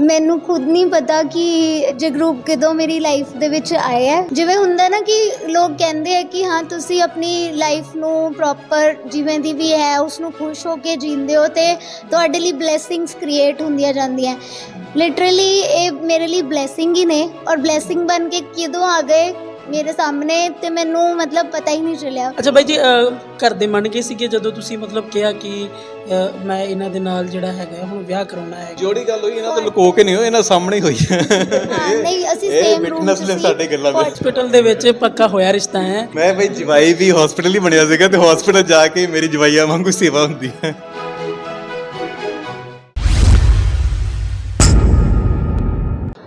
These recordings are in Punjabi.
ਮੈਨੂੰ ਖੁਦ ਨਹੀਂ ਪਤਾ ਕਿ ਜਗਰੂਪ ਕਦੋਂ ਮੇਰੀ ਲਾਈਫ ਦੇ ਵਿੱਚ ਆਇਆ ਹੈ। ਜਿਵੇਂ ਹੁੰਦਾ ਨਾ ਕਿ ਲੋਕ ਕਹਿੰਦੇ ਆ ਕਿ ਹਾਂ ਤੁਸੀਂ ਆਪਣੀ ਲਾਈਫ ਨੂੰ ਪ੍ਰੋਪਰ ਜਿਵੇਂ ਦੀ ਵੀ ਹੈ ਉਸ ਨੂੰ ਖੁਸ਼ ਹੋ ਕੇ ਜੀਂਦੇ ਹੋ ਤੇ ਤੁਹਾਡੇ ਲਈ ਬਲੇਸਿੰਗਸ ਕ੍ਰੀਏਟ ਹੁੰਦੀਆਂ ਜਾਂਦੀਆਂ। ਲਿਟਰਲੀ ਇਹ ਮੇਰੇ ਲਈ ਬਲੇਸਿੰਗ ਹੀ ਨੇ ਔਰ ਬਲੇਸਿੰਗ ਬਣ ਕੇ ਕਿਦੋਂ ਆ ਗਏ ਮੇਰੇ ਸਾਹਮਣੇ ਤੇ ਮੈਨੂੰ ਮਤਲਬ ਪਤਾ ਹੀ ਨਹੀਂ ਚੱਲਿਆ। ਅੱਛਾ ਬਾਈ ਜੀ ਅਹ, ਘਰ ਦੇ ਮੰਨ ਗਏ ਸੀਗੇ ਜਦੋਂ ਤੁਸੀਂ ਮਤਲਬ ਕਿਹਾ ਕਿ ਮੈਂ ਇਹਨਾਂ ਦੇ ਨਾਲ ਜਿਹੜਾ ਹੈਗਾ ਹੁਣ ਵਿਆਹ ਕਰਾਉਣਾ ਹੈ ਜੋੜੀ ਗੱਲ ਹੋਈ ਇਹਨਾਂ ਤੋਂ ਲੁਕੋ ਕੇ ਨਹੀਂ ਹੋਈ ਇਹਨਾਂ ਸਾਹਮਣੇ ਹੀ ਹੋਈ। ਹੈ ਹਾਂ ਨਹੀਂ ਅਸੀਂ ਸੇਮ ਰੂਮ witness ਨੇ ਸਾਡੇ ਗੱਲਾਂ ਵਿੱਚ। ਹਸਪੀਟਲ ਦੇ ਵਿੱਚ ਪੱਕਾ ਹੋਇਆ ਰਿਸ਼ਤਾ ਹੈ। ਮੈਂ ਬਈ ਜਵਾਈ ਵੀ ਹਸਪੀਟਲ ਹੀ ਬਣਿਆ ਸੀਗਾ ਤੇ ਹਸਪੀਟਲ ਜਾ ਕੇ ਮੇਰੀ ਜਵਾਈਆਂ ਵਾਂਗੂ ਸੇਵਾ ਹੁੰਦੀ ਹੈ।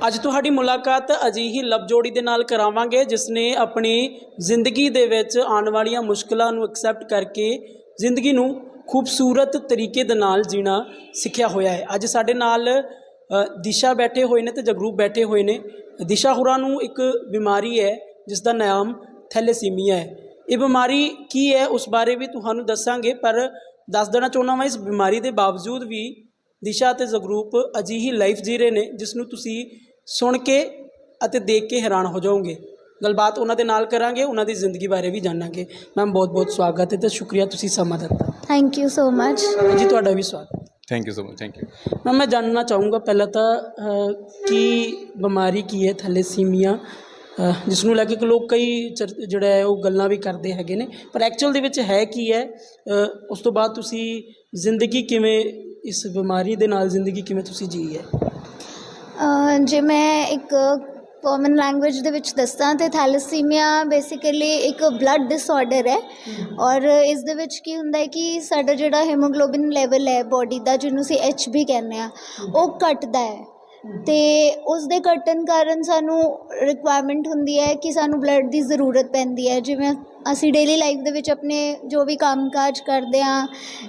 ਅੱਜ ਤੁਹਾਡੀ ਮੁਲਾਕਾਤ ਅਜਿਹੀ ਲਵ ਜੋੜੀ ਦੇ ਨਾਲ ਕਰਾਵਾਂਗੇ ਜਿਸ ਨੇ ਆਪਣੀ ਜ਼ਿੰਦਗੀ ਦੇ ਵਿੱਚ ਆਉਣ ਵਾਲੀਆਂ ਮੁਸ਼ਕਲਾਂ ਨੂੰ ਐਕਸੈਪਟ ਕਰਕੇ ਜ਼ਿੰਦਗੀ ਨੂੰ ਖੂਬਸੂਰਤ ਤਰੀਕੇ ਦੇ ਨਾਲ ਜੀਣਾ ਸਿੱਖਿਆ ਹੋਇਆ ਹੈ। ਅੱਜ ਸਾਡੇ ਨਾਲ ਦਿਸ਼ਾ ਬੈਠੇ ਹੋਏ ਨੇ ਤੇ ਜਗਰੂਪ ਬੈਠੇ ਹੋਏ ਨੇ। ਦਿਸ਼ਾ ਹੁਰਾਂ ਨੂੰ ਇੱਕ ਬਿਮਾਰੀ ਹੈ ਜਿਸ ਦਾ ਨਾਮ ਥੈਲੇਸੀਮੀਆ ਹੈ। ਇਹ ਬਿਮਾਰੀ ਕੀ ਹੈ, ਉਸ ਬਾਰੇ ਵੀ ਤੁਹਾਨੂੰ ਦੱਸਾਂਗੇ, ਪਰ ਦੱਸ ਦੇਣਾ ਚਾਹੁੰਦਾ ਮੈਂ ਇਸ ਬਿਮਾਰੀ ਦੇ ਬਾਵਜੂਦ ਵੀ ਦਿਸ਼ਾ ਅਤੇ ਜਗਰੂਪ ਅਜਿਹੀ ਲਾਈਫ ਜੀ ਰਹੇ ਨੇ, ਜਿਸ ਨੂੰ ਤੁਸੀਂ ਸੁਣ ਕੇ ਅਤੇ ਦੇਖ ਕੇ ਹੈਰਾਨ ਹੋ ਜਾਓਗੇ। ਗੱਲਬਾਤ ਉਹਨਾਂ ਦੇ ਨਾਲ ਕਰਾਂਗੇ, ਉਹਨਾਂ ਦੀ ਜ਼ਿੰਦਗੀ ਬਾਰੇ ਵੀ ਜਾਣਾਂਗੇ। ਮੈਮ ਬਹੁਤ ਬਹੁਤ ਸਵਾਗਤ ਹੈ ਤੇ ਸ਼ੁਕਰੀਆ ਤੁਸੀਂ ਸਮਾਂ ਦਿੱਤਾ। ਥੈਂਕ ਯੂ ਸੋ ਮਚ ਜੀ ਤੁਹਾਡਾ ਵੀ ਸਵਾਗਤ। Thank you so much thank you ma'am ਮੈਂ ਜਾਣਨਾ ਚਾਹੂੰਗਾ ਪਹਿਲਾਂ ਤਾਂ ਕੀ ਬਿਮਾਰੀ ਕੀ ਹੈ ਥੈਲੇਸੀਮੀਆ? ਜਿਸ ਨੂੰ ਲੈ ਕੇ ਲੋਕ ਕਈ ਜਿਹੜਾ ਹੈ ਉਹ ਗੱਲਾਂ ਵੀ ਕਰਦੇ ਹੈਗੇ ਨੇ। ਪਰ ਐਕਚੁਅਲ ਦੇ ਵਿੱਚ ਹੈ ਕੀ ਹੈ? ਉਸ ਤੋਂ ਬਾਅਦ ਤੁਸੀਂ ਜ਼ਿੰਦਗੀ ਕਿਵੇਂ ਇਸ ਬਿਮਾਰੀ ਦੇ ਨਾਲ ਜ਼ਿੰਦਗੀ ਕਿਵੇਂ ਤੁਸੀਂ ਜੀ ਹੈ ਜੇ ਮੈਂ ਇੱਕ ਕਾਮਨ ਲੈਂਗੁਏਜ ਦੇ ਵਿੱਚ ਦੱਸਾਂ ਤੇ ਥੈਲੇਸੀਮੀਆ ਬੇਸਿਕਲੀ ਇੱਕ ਬਲੱਡ ਡਿਸਆਰਡਰ ਹੈ ਔਰ ਇਸ ਦੇ ਵਿੱਚ ਕੀ ਹੁੰਦਾ ਹੈ ਕਿ ਸਾਡਾ ਜਿਹੜਾ ਹੀਮੋਗਲੋਬਿਨ ਲੈਵਲ ਹੈ ਬੋਡੀ ਦਾ ਜਿਹਨੂੰ ਅਸੀਂ ਐਚਬੀ ਕਹਿੰਦੇ ਆ ਉਹ ਘਟਦਾ ਹੈ। ਤੇ ਉਸ ਦੇ ਘਟਣ ਕਾਰਨ ਸਾਨੂੰ ਰਿਕੁਆਇਰਮੈਂਟ ਹੁੰਦੀ ਹੈ ਕਿ ਸਾਨੂੰ ਬਲੱਡ ਦੀ ਜ਼ਰੂਰਤ ਪੈਂਦੀ ਹੈ ਜਿਵੇਂ ਅਸੀਂ ਡੇਲੀ ਲਾਈਫ ਦੇ ਵਿੱਚ ਆਪਣੇ ਜੋ ਵੀ ਕੰਮਕਾਜ ਕਰਦੇ ਆ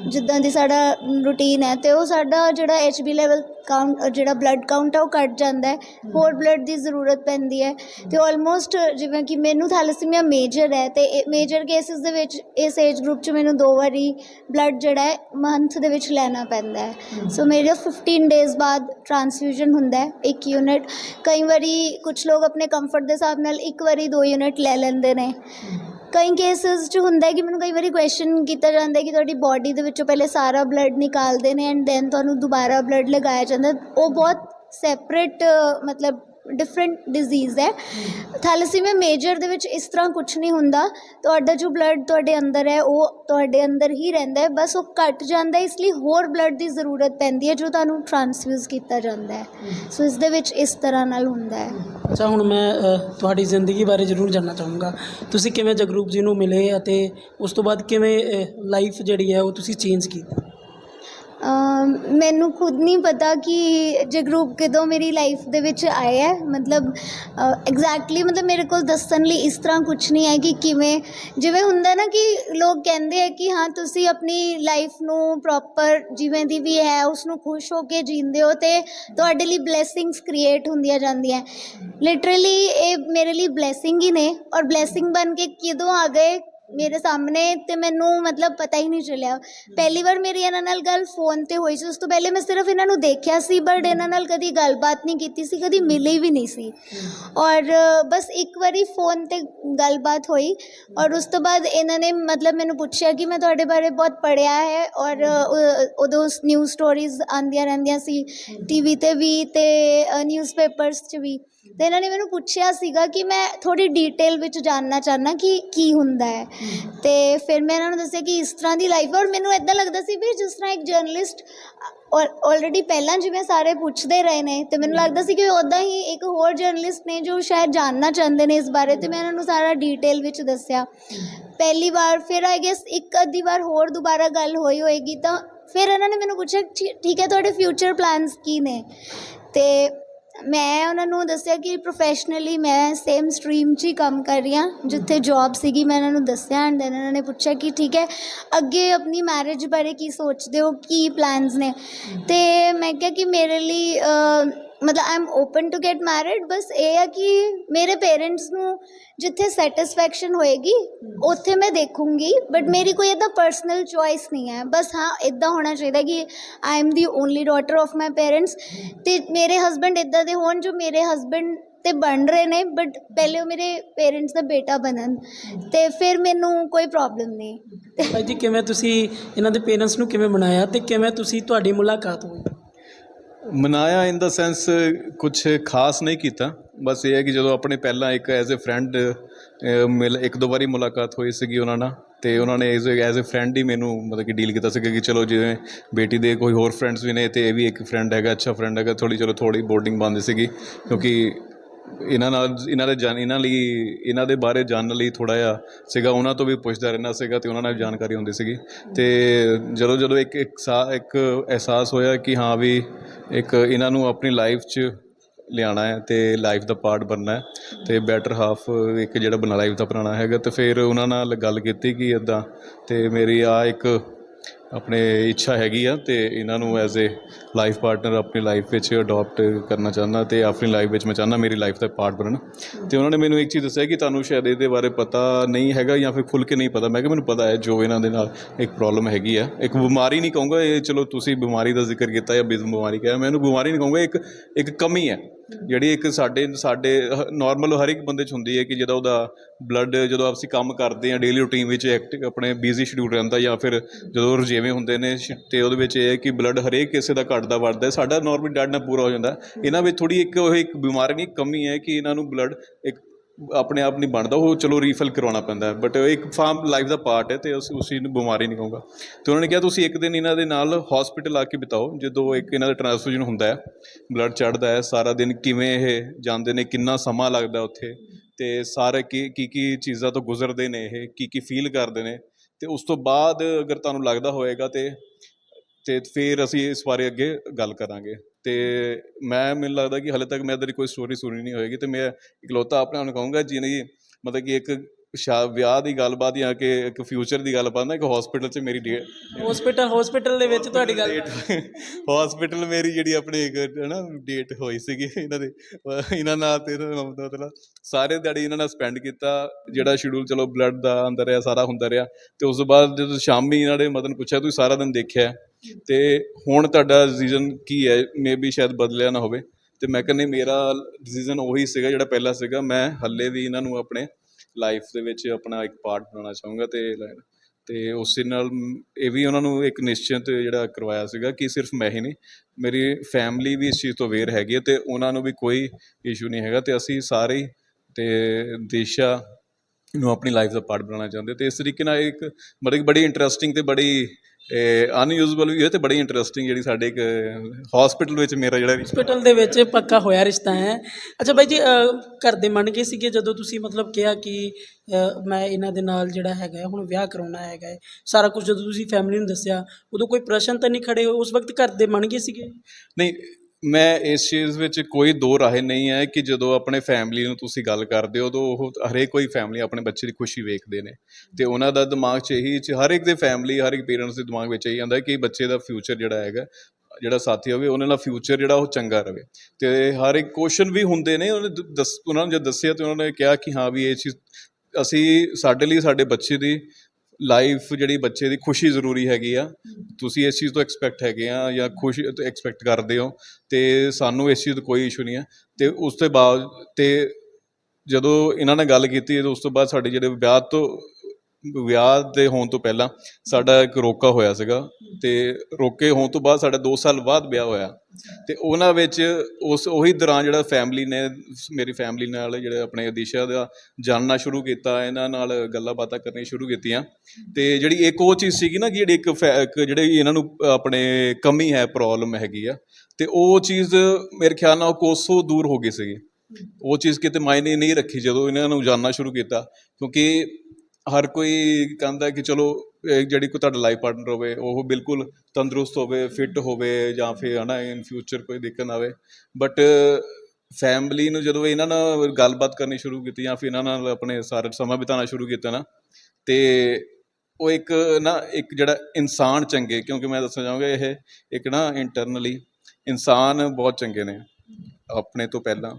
ਜਿੱਦਾਂ ਦੀ ਸਾਡਾ ਰੂਟੀਨ ਹੈ, ਤੇ ਉਹ ਸਾਡਾ ਜਿਹੜਾ ਐਚਬੀ ਲੈਵਲ ਕਾਊਂਟ ਜਿਹੜਾ ਬਲੱਡ ਕਾਊਂਟ ਆ, ਉਹ ਘਟ ਜਾਂਦਾ ਹੈ। ਹੋਰ ਬਲੱਡ ਦੀ ਜ਼ਰੂਰਤ ਪੈਂਦੀ ਹੈ। ਤੇ ਆਲਮੋਸਟ ਜਿਵੇਂ ਕਿ ਮੈਨੂੰ ਥੈਲੇਸੀਮੀਆ ਮੇਜਰ ਹੈ, ਤੇ ਮੇਜਰ ਕੇਸਿਸ ਦੇ ਵਿੱਚ ਇਸ ਏਜ ਗਰੁੱਪ 'ਚ ਮੈਨੂੰ ਦੋ ਵਾਰੀ ਬਲੱਡ ਜਿਹੜਾ ਹੈ ਮੰਥ ਦੇ ਵਿੱਚ ਲੈਣਾ ਪੈਂਦਾ ਹੈ। ਸੋ ਮੇਰੇ 15 ਡੇਜ਼ ਬਾਅਦ ਟ੍ਰਾਂਸਫਿਊਜ਼ਨ ਹੁੰਦਾ ਹੈ, ਇੱਕ ਯੂਨਿਟ ਕਈ ਵਾਰੀ ਕੁਝ ਲੋਕ ਆਪਣੇ ਕੰਫਰਟ ਦੇ ਹਿਸਾਬ ਨਾਲ ਇੱਕ ਵਾਰੀ ਦੋ ਯੂਨਿਟ ਲੈ ਲੈਂਦੇ ਨੇ। ਕਈ ਕੇਸਿਸ 'ਚ ਹੁੰਦਾ ਕਿ ਮੈਨੂੰ ਕਈ ਵਾਰੀ ਕੁਐਸਚਨ ਕੀਤਾ ਜਾਂਦਾ ਕਿ ਤੁਹਾਡੀ ਬਾਡੀ ਦੇ ਵਿੱਚੋਂ ਪਹਿਲੇ ਸਾਰਾ ਬਲੱਡ ਨਿਕਾਲਦੇ ਨੇ ਐਂਡ ਦੈਨ ਤੁਹਾਨੂੰ ਦੁਬਾਰਾ ਬਲੱਡ ਲਗਾਇਆ ਜਾਂਦਾ ਉਹ ਬਹੁਤ ਸੈਪਰੇਟ ਮਤਲਬ ਡਿਫਰੈਂਟ ਡਿਜ਼ੀਜ਼ ਹੈ। ਥੈਲੇਸੀਮੀਆ ਮੇਜਰ ਦੇ ਵਿੱਚ ਇਸ ਤਰ੍ਹਾਂ ਕੁਝ ਨਹੀਂ ਹੁੰਦਾ। ਤੁਹਾਡਾ ਜੋ ਬਲੱਡ ਤੁਹਾਡੇ ਅੰਦਰ ਹੈ, ਉਹ ਤੁਹਾਡੇ ਅੰਦਰ ਹੀ ਰਹਿੰਦਾ ਹੈ। ਬਸ ਉਹ ਘਟ ਜਾਂਦਾ ਇਸ ਲਈ ਹੋਰ ਬਲੱਡ ਦੀ ਜ਼ਰੂਰਤ ਪੈਂਦੀ ਹੈ, ਜੋ ਤੁਹਾਨੂੰ ਟ੍ਰਾਂਸਫਿਊਜ਼ ਕੀਤਾ ਜਾਂਦਾ ਹੈ। ਸੋ ਇਸ ਦੇ ਵਿੱਚ ਇਸ ਤਰ੍ਹਾਂ ਨਾਲ ਹੁੰਦਾ ਹੈ। ਅੱਛਾ, ਹੁਣ ਮੈਂ ਤੁਹਾਡੀ ਜ਼ਿੰਦਗੀ ਬਾਰੇ ਜ਼ਰੂਰ ਜਾਣਨਾ ਚਾਹੂੰਗਾ। ਤੁਸੀਂ ਕਿਵੇਂ ਜਗਰੂਪ ਜੀ ਨੂੰ ਮਿਲੇ ਅਤੇ ਉਸ ਤੋਂ ਬਾਅਦ ਕਿਵੇਂ ਲਾਈਫ ਜਿਹੜੀ ਹੈ ਉਹ ਤੁਸੀਂ ਚੇਂਜ ਕੀਤੀ? ਮੈਨੂੰ ਖੁਦ ਨਹੀਂ ਪਤਾ ਕਿ ਜੇ ਗਰੁੱਪ ਕਦੋਂ ਮੇਰੀ ਲਾਈਫ ਦੇ ਵਿੱਚ ਆਇਆ ਹੈ। ਮਤਲਬ ਐਗਜ਼ੈਕਟਲੀ ਮਤਲਬ ਮੇਰੇ ਕੋਲ ਦੱਸਣ ਲਈ ਇਸ ਤਰ੍ਹਾਂ ਕੁਝ ਨਹੀਂ ਹੈ ਕਿ ਕਿਵੇਂ। ਜਿਵੇਂ ਹੁੰਦਾ ਨਾ ਕਿ ਲੋਕ ਕਹਿੰਦੇ ਆ ਕਿ ਹਾਂ, ਤੁਸੀਂ ਆਪਣੀ ਲਾਈਫ ਨੂੰ ਪ੍ਰੋਪਰ ਜਿਵੇਂ ਦੀ ਵੀ ਹੈ ਉਸ ਨੂੰ ਖੁਸ਼ ਹੋ ਕੇ ਜੀਂਦੇ ਹੋ ਤੇ ਤੁਹਾਡੇ ਲਈ ਬਲੇਸਿੰਗਸ ਕ੍ਰੀਏਟ ਹੁੰਦੀਆਂ ਜਾਂਦੀਆਂ। ਲਿਟਰਲੀ ਇਹ ਮੇਰੇ ਲਈ ਬਲੇਸਿੰਗ ਹੀ ਨੇ। ਔਰ ਬਲੇਸਿੰਗ ਬਣ ਕੇ ਕਿਦੋਂ ਆ ਗਏ? ਮੇਰੇ ਸਾਹਮਣੇ ਤੇ ਮੈਨੂੰ ਮਤਲਬ ਪਤਾ ਹੀ ਨਹੀਂ ਚੱਲਿਆ। ਪਹਿਲੀ ਵਾਰ ਮੇਰੀ ਇਹਨਾਂ ਨਾਲ ਗੱਲ ਫੋਨ ਤੇ ਹੋਈ ਸੀ ਉਸ ਤੋਂ ਪਹਿਲੇ ਮੈਂ ਸਿਰਫ ਇਹਨਾਂ ਨੂੰ ਦੇਖਿਆ ਸੀ ਬਟ ਇਹਨਾਂ ਨਾਲ ਕਦੀ ਗੱਲਬਾਤ ਨਹੀਂ ਕੀਤੀ ਸੀ ਕਦੀ ਮਿਲੀ ਵੀ ਨਹੀਂ ਸੀ। ਔਰ ਬਸ ਇੱਕ ਵਾਰੀ ਫੋਨ ਤੇ ਗੱਲਬਾਤ ਹੋਈ ਔਰ ਉਸ ਤੋਂ ਬਾਅਦ ਇਹਨਾਂ ਨੇ ਮਤਲਬ ਮੈਨੂੰ ਪੁੱਛਿਆ ਕਿ ਮੈਂ ਤੁਹਾਡੇ ਬਾਰੇ ਬਹੁਤ ਪੜ੍ਹਿਆ ਹੈ ਔਰ ਉਦੋਂ ਨਿਊਜ਼ ਸਟੋਰੀਜ਼ ਆਉਂਦੀਆਂ ਰਹਿੰਦੀਆਂ ਸੀ ਟੀਵੀ ਤੇ ਵੀ ਤੇ ਨਿਊਜ਼ਪੇਪਰਸ 'ਚ ਵੀ। ਤੇ ਇਹਨਾਂ ਨੇ ਮੈਨੂੰ ਪੁੱਛਿਆ ਸੀਗਾ ਕਿ ਮੈਂ ਥੋੜੀ ਡੀਟੇਲ ਵਿੱਚ ਜਾਨਣਾ ਚਾਹਨਾ ਕਿ ਕੀ ਹੁੰਦਾ ਹੈ। ਤੇ ਫਿਰ ਮੈਂ ਇਹਨਾਂ ਨੂੰ ਦੱਸਿਆ ਕਿ ਇਸ ਤਰ੍ਹਾਂ ਦੀ ਲਾਈਫ ਹੈ ਔਰ ਮੈਨੂੰ ਇਦਾਂ ਲੱਗਦਾ ਸੀ ਵੀ ਜਿਸ ਤਰ੍ਹਾਂ ਇੱਕ ਜਰਨਲਿਸਟ ਆਲਰੇਡੀ ਪਹਿਲਾਂ ਜਿਵੇਂ ਸਾਰੇ ਪੁੱਛਦੇ ਰਹੇ ਨੇ ਤੇ ਮੈਨੂੰ ਲੱਗਦਾ ਸੀ ਕਿ ਉਦਾਂ ਹੀ ਇੱਕ ਹੋਰ ਜਰਨਲਿਸਟ ਨੇ ਜੋ ਸ਼ਾਇਦ ਜਾਨਣਾ ਚਾਹੁੰਦੇ ਨੇ ਇਸ ਬਾਰੇ ਤੇ ਮੈਂ ਇਹਨਾਂ ਨੂੰ ਸਾਰਾ ਡੀਟੇਲ ਵਿੱਚ ਦੱਸਿਆ। ਪਹਿਲੀ ਵਾਰ ਫਿਰ ਆਈ ਗੈਸ ਇੱਕ ਅੱਧੀ ਵਾਰ ਹੋਰ ਦੁਬਾਰਾ ਗੱਲ ਹੋਈ ਹੋਏਗੀ ਤਾਂ ਫਿਰ ਇਹਨਾਂ ਨੇ ਮੈਨੂੰ ਪੁੱਛਿਆ, "ਠੀ- ਠੀਕ ਹੈ, ਤੁਹਾਡੇ ਫਿਊਚਰ ਪਲਾਨਸ ਕੀ ਨੇ? ਤੇ ਮੈਂ ਉਹਨਾਂ ਨੂੰ ਦੱਸਿਆ ਕਿ ਪ੍ਰੋਫੈਸ਼ਨਲੀ ਮੈਂ ਸੇਮ ਸਟਰੀਮ 'ਚ ਹੀ ਕੰਮ ਕਰ ਰਹੀ ਹਾਂ, ਜਿੱਥੇ ਜੌਬ ਸੀਗੀ, ਮੈਂ ਇਹਨਾਂ ਨੂੰ ਦੱਸਿਆ ਐਂਡ ਦੈਨ ਇਹਨਾਂ ਨੇ ਪੁੱਛਿਆ ਕਿ ਠੀਕ ਹੈ, ਅੱਗੇ ਆਪਣੀ ਮੈਰਿਜ ਬਾਰੇ ਕੀ ਸੋਚਦੇ ਹੋ, ਕੀ ਪਲਾਨਸ ਨੇ? ਤੇ ਮੈਂ ਕਿਹਾ ਕਿ ਮੇਰੇ ਲਈ ਮਤਲਬ I am open to get married ਬਸ ਇਹ ਆ ਕਿ ਮੇਰੇ ਪੇਰੈਂਟਸ ਨੂੰ ਜਿੱਥੇ ਸੈਟੀਸਫੈਕਸ਼ਨ ਹੋਏਗੀ, ਉੱਥੇ ਮੈਂ ਦੇਖੂੰਗੀ ਬਟ ਮੇਰੀ ਕੋਈ ਇਦਾਂ ਪਰਸਨਲ ਚੋਇਸ ਨਹੀਂ ਹੈ। ਬਸ ਹਾਂ ਇਦਾਂ ਹੋਣਾ ਚਾਹੀਦਾ ਕਿ I am the only daughter of my parents ਤੇ ਮੇਰੇ ਹਸਬੰਡ ਇਦਾਂ ਦੇ ਹੋਣ ਜੋ ਮੇਰੇ ਹਸਬੰਡ ਤੇ ਬਣ ਰਹੇ ਨੇ ਬਟ ਪਹਿਲੇ ਉਹ ਮੇਰੇ ਪੇਰੈਂਟਸ ਦਾ ਬੇਟਾ ਬਣਨ ਤੇ ਫਿਰ ਮੈਨੂੰ ਕੋਈ ਪ੍ਰੋਬਲਮ ਨਹੀਂ। ਭਾਈ ਜੀ, ਕਿਵੇਂ ਤੁਸੀਂ ਇਹਨਾਂ ਦੇ ਪੇਰੈਂਟਸ ਨੂੰ ਕਿਵੇਂ ਬਣਾਇਆ ਤੇ ਕਿਵੇਂ ਤੁਸੀਂ ਤੁਹਾਡੀ ਮੁਲਾਕਾਤ ਹੋਈ? ਮਨਾਇਆ ਇਨ ਦਾ ਸੈਂਸ ਕੁਝ ਖਾਸ ਨਹੀਂ ਕੀਤਾ। ਬਸ ਇਹ ਹੈ ਕਿ ਜਦੋਂ ਆਪਣੇ ਪਹਿਲਾਂ ਇੱਕ ਐਜ਼ ਅ ਫਰੈਂਡ ਮਿਲ, ਇੱਕ ਦੋ ਵਾਰੀ ਮੁਲਾਕਾਤ ਹੋਈ ਸੀਗੀ ਉਹਨਾਂ ਨਾਲ, ਤੇ ਉਹਨਾਂ ਨੇ ਐਜ਼ ਐਜ਼ ਅ ਫਰੈਂਡ ਹੀ ਮੈਨੂੰ ਮਤਲਬ ਕਿ ਡੀਲ ਕੀਤਾ ਸੀਗਾ ਕਿ ਚਲੋ ਜਿਵੇਂ ਬੇਟੀ ਦੇ ਕੋਈ ਹੋਰ ਫਰੈਂਡਸ ਵੀ ਨੇ ਤੇ ਇਹ ਵੀ ਇੱਕ ਫਰੈਂਡ ਹੈਗਾ, ਅੱਛਾ ਫਰੈਂਡ ਹੈਗਾ ਥੋੜੀ ਚਲੋ ਥੋੜੀ ਬੋਰਡਿੰਗ ਬਣਦੀ ਸੀਗੀ, ਕਿਉਂਕਿ ਇਹਨਾਂ ਨਾਲ, ਇਹਨਾਂ ਦੇ ਜਾਣ ਇਹਨਾਂ ਲਈ, ਇਹਨਾਂ ਦੇ ਬਾਰੇ ਜਾਣਨ ਲਈ ਥੋੜਾ ਜਿਹਾ ਸੀਗਾ, ਉਹਨਾਂ ਤੋਂ ਵੀ ਪੁੱਛਦਾ ਰਹਿੰਦਾ ਸੀਗਾ ਤੇ ਉਹਨਾਂ ਨਾਲ ਵੀ ਜਾਣਕਾਰੀ ਹੁੰਦੀ ਸੀਗੀ। ਤੇ ਜਦੋਂ ਜਦੋਂ ਇੱਕ ਇੱਕ ਸਾ, ਇੱਕ ਅਹਿਸਾਸ ਹੋਇਆ ਕਿ ਹਾਂ ਵੀ ਇੱਕ ਇਹਨਾਂ ਨੂੰ ਆਪਣੀ ਲਾਈਫ 'ਚ ਲਿਆਣਾ ਹੈ ਤੇ ਲਾਈਫ ਦਾ ਪਾਰਟ ਬਣਨਾ ਹੈ ਤੇ ਬੈਟਰ ਹਾਫ ਇੱਕ ਜਿਹੜਾ ਬਣਾ ਲਾਈਫ ਦਾ ਬਣਾਉਣਾ ਹੈਗਾ ਤੇ ਫਿਰ ਉਹਨਾਂ ਨਾਲ ਗੱਲ ਕੀਤੀ ਕਿ ਇਦਾਂ ਤੇ ਮੇਰੀ ਆ ਇੱਕ ਆਪਣੇ ਇੱਛਾ ਹੈਗੀ ਆ ਤੇ ਇਹਨਾਂ ਨੂੰ ਐਜ਼ ਅ ਲਾਈਫ ਪਾਰਟਨਰ ਆਪਣੀ ਲਾਈਫ ਵਿੱਚ ਅਡਾਪਟ ਕਰਨਾ ਚਾਹੁੰਦਾ ਤੇ ਆਪਣੀ ਲਾਈਫ ਵਿੱਚ ਮੈਂ ਚਾਹੁੰਦਾ ਮੇਰੀ ਲਾਈਫ ਦਾ ਪਾਰਟ ਬਣਨ। ਤੇ ਉਹਨਾਂ ਨੇ ਮੈਨੂੰ ਇੱਕ ਚੀਜ਼ ਦੱਸਿਆ ਕਿ ਤੁਹਾਨੂੰ ਸ਼ਾਇਦ ਇਹਦੇ ਬਾਰੇ ਪਤਾ ਨਹੀਂ ਹੈਗਾ ਜਾਂ ਫਿਰ ਖੁੱਲ ਕੇ ਨਹੀਂ ਪਤਾ। ਮੈਂ ਕਿਹਾ ਮੈਨੂੰ ਪਤਾ ਹੈ ਜੋ ਇਹਨਾਂ ਦੇ ਨਾਲ ਇੱਕ ਪ੍ਰੋਬਲਮ ਹੈਗੀ ਆ। ਇੱਕ ਬਿਮਾਰੀ ਨਹੀਂ ਕਹੂੰਗਾ, ਇਹ ਚਲੋ ਤੁਸੀਂ ਬਿਮਾਰੀ ਦਾ ਜ਼ਿਕਰ ਕੀਤਾ ਜਾਂ ਬਿਜ਼ਮ ਬਿਮਾਰੀ ਕਿਹਾ, ਮੈਂ ਇਹਨੂੰ ਬਿਮਾਰੀ ਨਹੀਂ ਕਹੂੰਗਾ, ਇੱਕ ਇੱਕ ਕਮੀ ਹੈ। ਜਿਹੜੀ ਇੱਕ ਸਾਡੇ ਸਾਡੇ ਨਾਰਮਲ ਹਰ ਇੱਕ ਬੰਦੇ 'ਚ ਹੁੰਦੀ ਹੈ ਕਿ ਜਦੋਂ ਉਹਦਾ ਬਲੱਡ ਜਦੋਂ ਅਸੀਂ ਕੰਮ ਕਰਦੇ ਹਾਂ ਡੇਲੀ ਰੂਟੀਨ ਵਿੱਚ ਐਕਟਿਵ ਆਪਣੇ ਬਿਜ਼ੀ ਸ਼ਡਿਊਲ ਰਹਿੰਦਾ ਜਾਂ ਫਿਰ ਜਦੋਂ ਰਜੇਵੇਂ ਹੁੰਦੇ ਨੇ ਸ਼- ਤੇ ਉਹਦੇ ਵਿੱਚ ਇਹ ਹੈ ਕਿ ਬਲੱਡ ਹਰੇਕ ਕਿਸੇ ਦਾ ਘਟਦਾ ਵੱਧਦਾ ਸਾਡਾ ਨਾਰਮਲ ਡੈਡ ਨਾਲ ਪੂਰਾ ਹੋ ਜਾਂਦਾ ਇਹਨਾਂ ਵਿੱਚ ਥੋੜੀ ਇੱਕ ਉਹ ਇੱਕ ਬਿਮਾਰੀ ਨਹੀਂ, ਕਮੀ ਹੈ ਕਿ ਇਹਨਾਂ ਨੂੰ ਬਲੱਡ ਇੱਕ ਆਪਣੇ ਆਪ ਨਹੀਂ ਬਣਦਾ। ਉਹ ਚਲੋ ਰੀਫਿਲ ਕਰਵਾਉਣਾ ਪੈਂਦਾ ਹੈ। ਬਟ ਇੱਕ ਫਾਰਮ ਲਾਈਫ ਦਾ ਪਾਰਟ ਹੈ ਤੇ ਉਸ, ਉਸੇ ਨੂੰ ਬਿਮਾਰੀ ਨਹੀਂ ਕਹੂੰਗਾ। ਤੇ ਉਹਨਾਂ ਨੇ ਕਿਹਾ, ਤੁਸੀਂ ਇੱਕ ਦਿਨ ਇਹਨਾਂ ਦੇ ਨਾਲ ਹਸਪੀਟਲ ਆ ਕੇ ਬਿਤਾਓ। ਜਦੋਂ ਇੱਕ ਇਹਨਾਂ ਦਾ ਟ੍ਰਾਂਸਫਿਊਜ਼ਨ ਹੁੰਦਾ ਹੈ ਬਲੱਡ ਚੜਦਾ ਹੈ, ਸਾਰਾ ਦਿਨ ਕਿਵੇਂ ਇਹ ਜਾਂਦੇ ਨੇ, ਕਿੰਨਾ ਸਮਾਂ ਲੱਗਦਾ ਉੱਥੇ ਤੇ ਸਾਰੇ ਕੀ ਕੀ ਚੀਜ਼ਾਂ ਤੋਂ ਗੁਜ਼ਰਦੇ ਨੇ ਇਹ, ਕੀ ਕੀ ਫੀਲ ਕਰਦੇ ਨੇ ਅਤੇ ਉਸ ਤੋਂ ਬਾਅਦ ਅਗਰ ਤੁਹਾਨੂੰ ਲੱਗਦਾ ਹੋਏਗਾ ਤੇ ਤੇ ਫਿਰ ਅਸੀਂ ਇਸ ਬਾਰੇ ਅੱਗੇ ਗੱਲ ਕਰਾਂਗੇ। ਤੇ ਮੈਂ, ਮੈਨੂੰ ਲੱਗਦਾ ਕਿ ਹਾਲੇ ਤੱਕ ਮੈਂ ਇਦਾਂ ਦੀ ਕੋਈ ਸਟੋਰੀ ਸੁਣੀ ਨਹੀਂ ਹੋਏਗੀ ਤੇ ਮੈਂ ਇਕਲੌਤਾ ਆਪਣੇ ਆਪ ਨੂੰ ਕਹੂੰਗਾ ਜਿਹਨੇ ਮਤਲਬ ਕਿ ਇੱਕ ਸ਼ਾ ਵਿਆਹ ਦੀ ਗੱਲਬਾਤ ਜਾਂ ਕਿ ਇੱਕ ਫਿਊਚਰ ਦੀ ਗੱਲਬਾਤ ਨਾ ਇੱਕ ਹਸਪੀਟਲ 'ਚ ਮੇਰੀ ਡੇ ਹਸਪੀਟਲ ਹਸਪੀਟਲ ਦੇ ਵਿੱਚ ਤੁਹਾਡੀ ਗੱਲ ਹਸਪੀਟਲ ਮੇਰੀ ਜਿਹੜੀ ਆਪਣੀ ਇੱਕ ਹਨਾ ਡੇਟ ਹੋਈ ਸੀਗੀ ਇਹਨਾਂ ਦੇ। ਇਹਨਾਂ ਨਾਲ ਤੇ ਮਤਲਬ ਸਾਰੇ ਦਿਹਾੜੀ ਇਹਨਾਂ ਨਾਲ ਸਪੈਂਡ ਕੀਤਾ ਜਿਹੜਾ ਸ਼ਡਿਊਲ ਚਲੋ ਬਲੱਡ ਦਾ ਅੰਦਰ ਰਿਹਾ ਸਾਰਾ ਹੁੰਦਾ ਰਿਹਾ। ਤੇ ਉਸ ਤੋਂ ਬਾਅਦ ਜਦੋਂ ਸ਼ਾਮੀ ਇਹਨਾਂ ਨੇ ਮਦਨ ਪੁੱਛਿਆ ਤੁਸੀਂ ਸਾਰਾ ਦਿਨ ਦੇਖਿਆ? ਤੇ ਹੁਣ ਤੁਹਾਡਾ ਡਿਸੀਜਨ ਕੀ ਹੈ? ਮੇਬੀ ਸ਼ਾਇਦ ਬਦਲਿਆ ਨਾ ਹੋਵੇ। ਤੇ ਮੈਂ ਕਹਿੰਦਾ ਮੇਰਾ ਡਿਸੀਜਨ ਉਹੀ ਸੀਗਾ ਜਿਹੜਾ ਪਹਿਲਾਂ ਸੀਗਾ। ਮੈਂ ਹੱਲੇ ਵੀ ਇਹਨਾਂ ਨੂੰ ਆਪਣੇ ਲਾਈਫ ਦੇ ਵਿੱਚ ਆਪਣਾ ਇੱਕ ਪਾਰਟ ਬਣਾਉਣਾ ਚਾਹੂੰਗਾ ਤੇ ਲੈ- ਤੇ ਉਸੇ ਨਾਲ ਇਹ ਵੀ ਉਹਨਾਂ ਨੂੰ ਇੱਕ ਨਿਸ਼ਚਿਤ ਜਿਹੜਾ ਕਰਵਾਇਆ ਸੀਗਾ ਕਿ ਸਿਰਫ ਮੈਂ ਹੀ ਨਹੀਂ, ਮੇਰੀ ਫੈਮਿਲੀ ਵੀ ਇਸ ਚੀਜ਼ ਤੋਂ ਅਵੇਅਰ ਹੈਗੀ ਹੈ ਤੇ ਉਹਨਾਂ ਨੂੰ ਵੀ ਕੋਈ ਇਸ਼ੂ ਨਹੀਂ ਹੈਗਾ ਤੇ ਅਸੀਂ ਸਾਰੇ ਹੀ ਤੇ ਦੇਸ਼ਾ ਨੂੰ ਆਪਣੀ ਲਾਈਫ ਦਾ ਪਾਰਟ ਬਣਾਉਣਾ ਚਾਹੁੰਦੇ ਤੇ ਇਸ ਤਰੀਕੇ ਨਾਲ ਇੱਕ ਬੜੀ ਬੜੀ ਇੰਟਰਸਟਿੰਗ ਤੇ ਬੜੀ ਅਨਯੂਜ਼ਬਲ ਵੀ ਹੈ ਤੇ ਬੜੀ ਇੰਟਰਸਟਿੰਗ ਜਿਹੜੀ ਸਾਡੇ ਇੱਕ ਹਸਪੀਟਲ ਵਿੱਚ ਮੇਰਾ ਜਿਹੜਾ ਹਸਪੀਟਲ ਦੇ ਵਿੱਚ ਪੱਕਾ ਹੋਇਆ ਰਿਸ਼ਤਾ ਹੈ। ਅੱਛਾ ਬਾਈ ਜੀ ਘਰ ਦੇ ਮੰਨ ਗਏ ਸੀਗੇ ਜਦੋਂ ਤੁਸੀਂ ਮਤਲਬ ਕਿਹਾ ਕਿ ਮੈਂ ਇਹਨਾਂ ਦੇ ਨਾਲ ਜਿਹੜਾ ਹੈਗਾ ਹੁਣ ਵਿਆਹ ਕਰਾਉਣਾ ਹੈਗਾ ਸਾਰਾ ਕੁਝ ਜਦੋਂ ਤੁਸੀਂ ਫੈਮਿਲੀ ਨੂੰ ਦੱਸਿਆ ਉਦੋਂ ਕੋਈ ਪ੍ਰਸ਼ਨ ਤਾਂ ਨਹੀਂ ਖੜੇ ਹੋਏ ਉਸ ਵਕਤ ਘਰ ਦੇ ਮੰਨ ਗਏ ਸੀਗੇ? ਨਹੀਂ ਮੈਂ ਇਸ ਚੀਜ਼ ਵਿੱਚ ਕੋਈ ਦੋ ਰਾਏ ਨਹੀਂ ਹੈ ਕਿ ਜਦੋਂ ਆਪਣੇ ਫੈਮਿਲੀ ਨੂੰ ਤੁਸੀਂ ਗੱਲ ਕਰਦੇ ਹੋ, ਤਾਂ ਉਹ ਹਰੇਕ ਕੋਈ ਫੈਮਿਲੀ ਆਪਣੇ ਬੱਚੇ ਦੀ ਖੁਸ਼ੀ ਵੇਖਦੇ ਨੇ। ਤੇ ਉਹਨਾਂ ਦਾ ਦਿਮਾਗ 'ਚ ਇਹੀ ਚ- ਹਰ ਇੱਕ ਦੇ ਫੈਮਿਲੀ ਹਰ ਇੱਕ ਪੇਰੈਂਟਸ ਦੇ ਦਿਮਾਗ ਵਿੱਚ ਇਹੀ ਆਉਂਦਾ ਕਿ ਬੱਚੇ ਦਾ ਫਿਊਚਰ ਜਿਹੜਾ ਹੈਗਾ, ਜਿਹੜਾ ਸਾਥੀ ਹੋਵੇ, ਉਹਨਾਂ ਦਾ ਫਿਊਚਰ ਜਿਹੜਾ ਉਹ ਚੰਗਾ ਰਵੇ। ਤੇ ਹਰ ਇੱਕ ਕੁਐਸਚਨ ਵੀ ਹੁੰਦੇ ਨੇ, ਉਹਨੇ ਦੱਸ, ਉਹਨਾਂ ਨੂੰ ਜਦ ਦੱਸਿਆ ਤੇ ਉਹਨਾਂ ਨੇ ਕਿਹਾ ਕਿ ਹਾਂ ਵੀ ਇਹ ਚੀਜ਼ ਅਸੀਂ ਸਾਡੇ ਲਈ, ਸਾਡੇ ਬੱਚੇ ਦੀ ਲਾਈਫ ਜਿਹੜੀ ਬੱਚੇ ਦੀ ਖੁਸ਼ੀ ਜ਼ਰੂਰੀ ਹੈਗੀ ਆ। ਤੁਸੀਂ ਇਸ ਚੀਜ਼ ਤੋਂ ਐਕਸਪੈਕਟ ਹੈਗੇ ਆ ਜਾਂ ਖੁਸ਼ ਐਕਸਪੈਕਟ ਕਰਦੇ ਹੋ ਤੇ ਸਾਨੂੰ ਇਸ ਚੀਜ਼ ਦਾ ਕੋਈ ਇਸ਼ੂ ਨਹੀਂ ਹੈ ਤੇ ਉਸ ਤੋਂ ਬਾਅਦ ਤੇ ਜਦੋਂ ਇਹਨਾਂ ਨੇ ਗੱਲ ਕੀਤੀ ਤੇ ਉਸ ਤੋਂ ਬਾਅਦ ਸਾਡੇ ਜਿਹੜੇ ਵਿਆਹ ਤੋਂ ਵਿਆਹ ਦੇ ਹੋਣ ਤੋਂ ਪਹਿਲਾਂ ਸਾਡਾ ਇੱਕ ਰੋਕਾ ਹੋਇਆ ਸੀਗਾ ਤੇ ਰੋਕੇ ਹੋਣ ਤੋਂ ਬਾਅਦ ਸਾਡਾ 2 ਸਾਲ ਬਾਅਦ ਵਿਆਹ ਹੋਇਆ ਤੇ ਉਹਨਾਂ ਵਿੱਚ ਉਸ ਉਹੀ ਦੌਰਾਨ ਜਿਹੜਾ ਫੈਮਿਲੀ ਨੇ, ਮੇਰੀ ਫੈਮਿਲੀ ਨਾਲ ਜਿਹੜੇ ਆਪਣੇ ਦਿਸ਼ਾ ਦਾ ਜਾਣਨਾ ਸ਼ੁਰੂ ਕੀਤਾ, ਇਹਨਾਂ ਨਾਲ ਗੱਲਾਂ ਬਾਤਾਂ ਕਰਨੀਆਂ ਸ਼ੁਰੂ ਕੀਤੀਆਂ ਤੇ ਜਿਹੜੀ ਇੱਕ ਉਹ ਚੀਜ਼ ਸੀਗੀ ਨਾ ਕਿ ਜਿਹੜੀ ਇੱਕ ਫੈ- ਇੱਕ ਜਿਹੜੇ ਇਹਨਾਂ ਨੂੰ ਆਪਣੇ ਕਮੀ ਹੈ ਪ੍ਰੋਬਲਮ ਹੈਗੀ ਆ ਤੇ ਉਹ ਚੀਜ਼ ਮੇਰੇ ਖਿਆਲ ਨਾਲ ਕੋਸੋਂ ਦੂਰ ਹੋ ਗਈ ਸੀਗੀ। ਉਹ ਚੀਜ਼ ਕਿਤੇ ਮਾਇਨੇ ਨਹੀਂ ਰੱਖੀ ਜਦੋਂ ਇਹਨਾਂ ਨੂੰ ਜਾਣਨਾ ਸ਼ੁਰੂ ਕੀਤਾ ਕਿਉਂਕਿ ਹਰ ਕੋਈ ਕਹਿੰਦਾ ਕਿ ਚਲੋ, ਇਹ ਜਿਹੜੀ ਕੋਈ ਤੁਹਾਡਾ ਲਾਈਫ ਪਾਰਟਨਰ ਹੋਵੇ, ਉਹ ਬਿਲਕੁਲ ਤੰਦਰੁਸਤ ਹੋਵੇ ਫਿੱਟ ਹੋਵੇ ਜਾਂ ਫਿਰ ਹਨਾ ਇਨ ਫਿਊਚਰ ਕੋਈ ਦਿੱਕਤ ਨਾ ਆਵੇ। ਬਟ ਫੈਮਿਲੀ ਨੂੰ ਜਦੋਂ ਇਹਨਾਂ ਨਾਲ ਗੱਲਬਾਤ ਕਰਨੀ ਸ਼ੁਰੂ ਕੀਤੀ ਜਾਂ ਫਿਰ ਇਹਨਾਂ ਨਾਲ ਆਪਣੇ ਸਾਰਾ ਸਮਾਂ ਬਿਤਾਉਣਾ ਸ਼ੁਰੂ ਕੀਤਾ ਨਾ, ਤੇ ਉਹ ਇੱਕ ਨਾ, ਇੱਕ ਜਿਹੜਾ ਇਨਸਾਨ ਚੰਗੇ, ਕਿਉਂਕਿ ਮੈਂ ਦੱਸਣਾ ਚਾਹਾਂਗਾ ਇਹ ਇੱਕ ਨਾ ਇੰਟਰਨਲੀ ਇਨਸਾਨ ਬਹੁਤ ਚੰਗੇ ਨੇ, ਆਪਣੇ ਤੋਂ ਪਹਿਲਾਂ।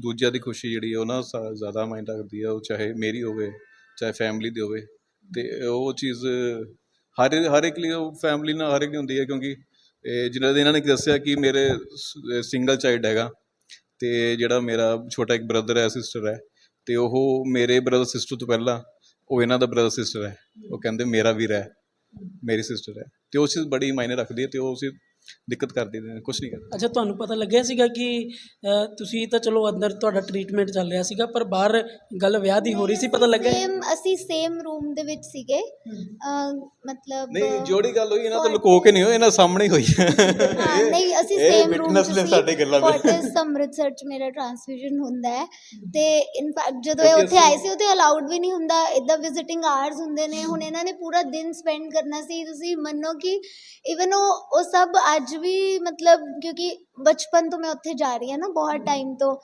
ਦੂਜਿਆਂ ਦੀ ਖੁਸ਼ੀ ਜਿਹੜੀ ਹੈ ਉਹ ਨਾ ਸਾ- ਜ਼ਿਆਦਾ ਮਾਇਨੇ ਰੱਖਦੀ ਹੈ ਉਹ ਚਾਹੇ ਮੇਰੀ ਹੋਵੇ ਚਾਹੇ ਫੈਮਿਲੀ ਦੀ ਹੋਵੇ, ਤੇ ਉਹ ਚੀਜ਼ ਹਰ ਹਰ ਇੱਕ ਲਈ ਉਹ ਫੈਮਿਲੀ ਨਾਲ ਹਰ ਇੱਕ ਹੁੰਦੀ ਹੈ, ਕਿਉਂਕਿ ਇਹ ਜਿਹਨਾਂ ਦੇ, ਇਹਨਾਂ ਨੇ ਦੱਸਿਆ ਕਿ ਮੇਰੇ ਸਿੰਗਲ ਚਾਈਲਡ ਹੈਗਾ ਤੇ ਜਿਹੜਾ ਮੇਰਾ ਛੋਟਾ ਇੱਕ ਬ੍ਰਦਰ ਹੈ ਸਿਸਟਰ ਹੈ, ਤੇ ਉਹ ਮੇਰੇ ਬ੍ਰਦਰ ਸਿਸਟਰ ਤੋਂ ਪਹਿਲਾਂ ਉਹ ਇਹਨਾਂ ਦਾ ਬ੍ਰਦਰ ਸਿਸਟਰ ਹੈ। ਉਹ ਕਹਿੰਦੇ ਮੇਰਾ ਵੀਰ ਹੈ, ਮੇਰੀ ਸਿਸਟਰ ਹੈ। ਤੇ ਉਹ ਚੀਜ਼ ਬੜੀ ਮਾਇਨੇ ਰੱਖਦੀ ਹੈ ਤੇ ਉਹ ਚੀਜ਼ ਦਿੱਕਤ ਕਰਦੀ ਹੈ ਕੁਝ ਨਹੀਂ ਕਰਦੀ। ਅੱਛਾ ਤੁਹਾਨੂੰ ਪਤਾ ਲੱਗਿਆ ਸੀਗਾ ਕਿ ਅ, ਤੁਸੀਂ ਤਾਂ ਚਲੋ ਅੰਦਰ ਤੁਹਾਡਾ ਟ੍ਰੀਟਮੈਂਟ ਚੱਲ ਰਿਹਾ ਸੀਗਾ ਪਰ ਬਾਹਰ ਗੱਲ ਵਿਆਹ ਦੀ ਹੋ ਰਹੀ ਸੀ ਪਤਾ ਲੱਗਿਆ? ਸੇਮ ਅਸੀਂ ਸੇਮ ਰੂਮ ਦੇ ਵਿੱਚ ਸੀਗੇ। ਅਹ, ਮਤਲਬ ਨਹੀਂ ਜੋੜੀ ਗੱਲ ਹੋਈ ਇਹਨਾਂ ਤੋਂ ਲੁਕੋ ਕੇ ਨਹੀਂ ਹੋਈ ਇਹਨਾਂ ਸਾਹਮਣੇ ਹੀ ਹੋਈ। ਹੈ ਨਹੀਂ ਅਸੀਂ ਇਹ ਸੇਮ ਰੂਮ witness ਨੇ ਸਾਡੇ ਗੱਲਾਂ ਵਿੱਚ। ਅੰਮ੍ਰਿਤਸਰ ਚ ਮੇਰਾ ਟ੍ਰਾਂਸਫਿਊਜ਼ਨ ਹੁੰਦਾ ਹੈ। ਤੇ ਇਨਫੈਕਟ ਜਦੋਂ ਇਹ ਉੱਥੇ ਆਏ ਸੀ ਉਹ ਤੇ ਅਲਾਉਡ ਵੀ ਨਹੀਂ ਹੁੰਦਾ। ਇਦਾਂ ਵਿਜ਼ਿਟਿੰਗ ਆਵਰਸ ਹੁੰਦੇ ਨੇ। ਹੁਣ ਇਹਨਾਂ ਨੇ ਪੂਰਾ ਦਿਨ ਸਪੈਂਡ ਕਰਨਾ ਸੀ। ਤੁਸੀਂ ਮੰਨੋ ਕਿ ਇਵਨ ਉਹ ਉਹ ਸਭ ਅੱਜ ਵੀ ਮਤਲਬ ਕਿਉਂਕਿ ਬਚਪਨ ਤੋਂ ਮੈਂ ਉੱਥੇ ਜਾ ਰਹੀ ਹਾਂ ਨਾ ਬਹੁਤ ਟਾਈਮ ਤੋਂ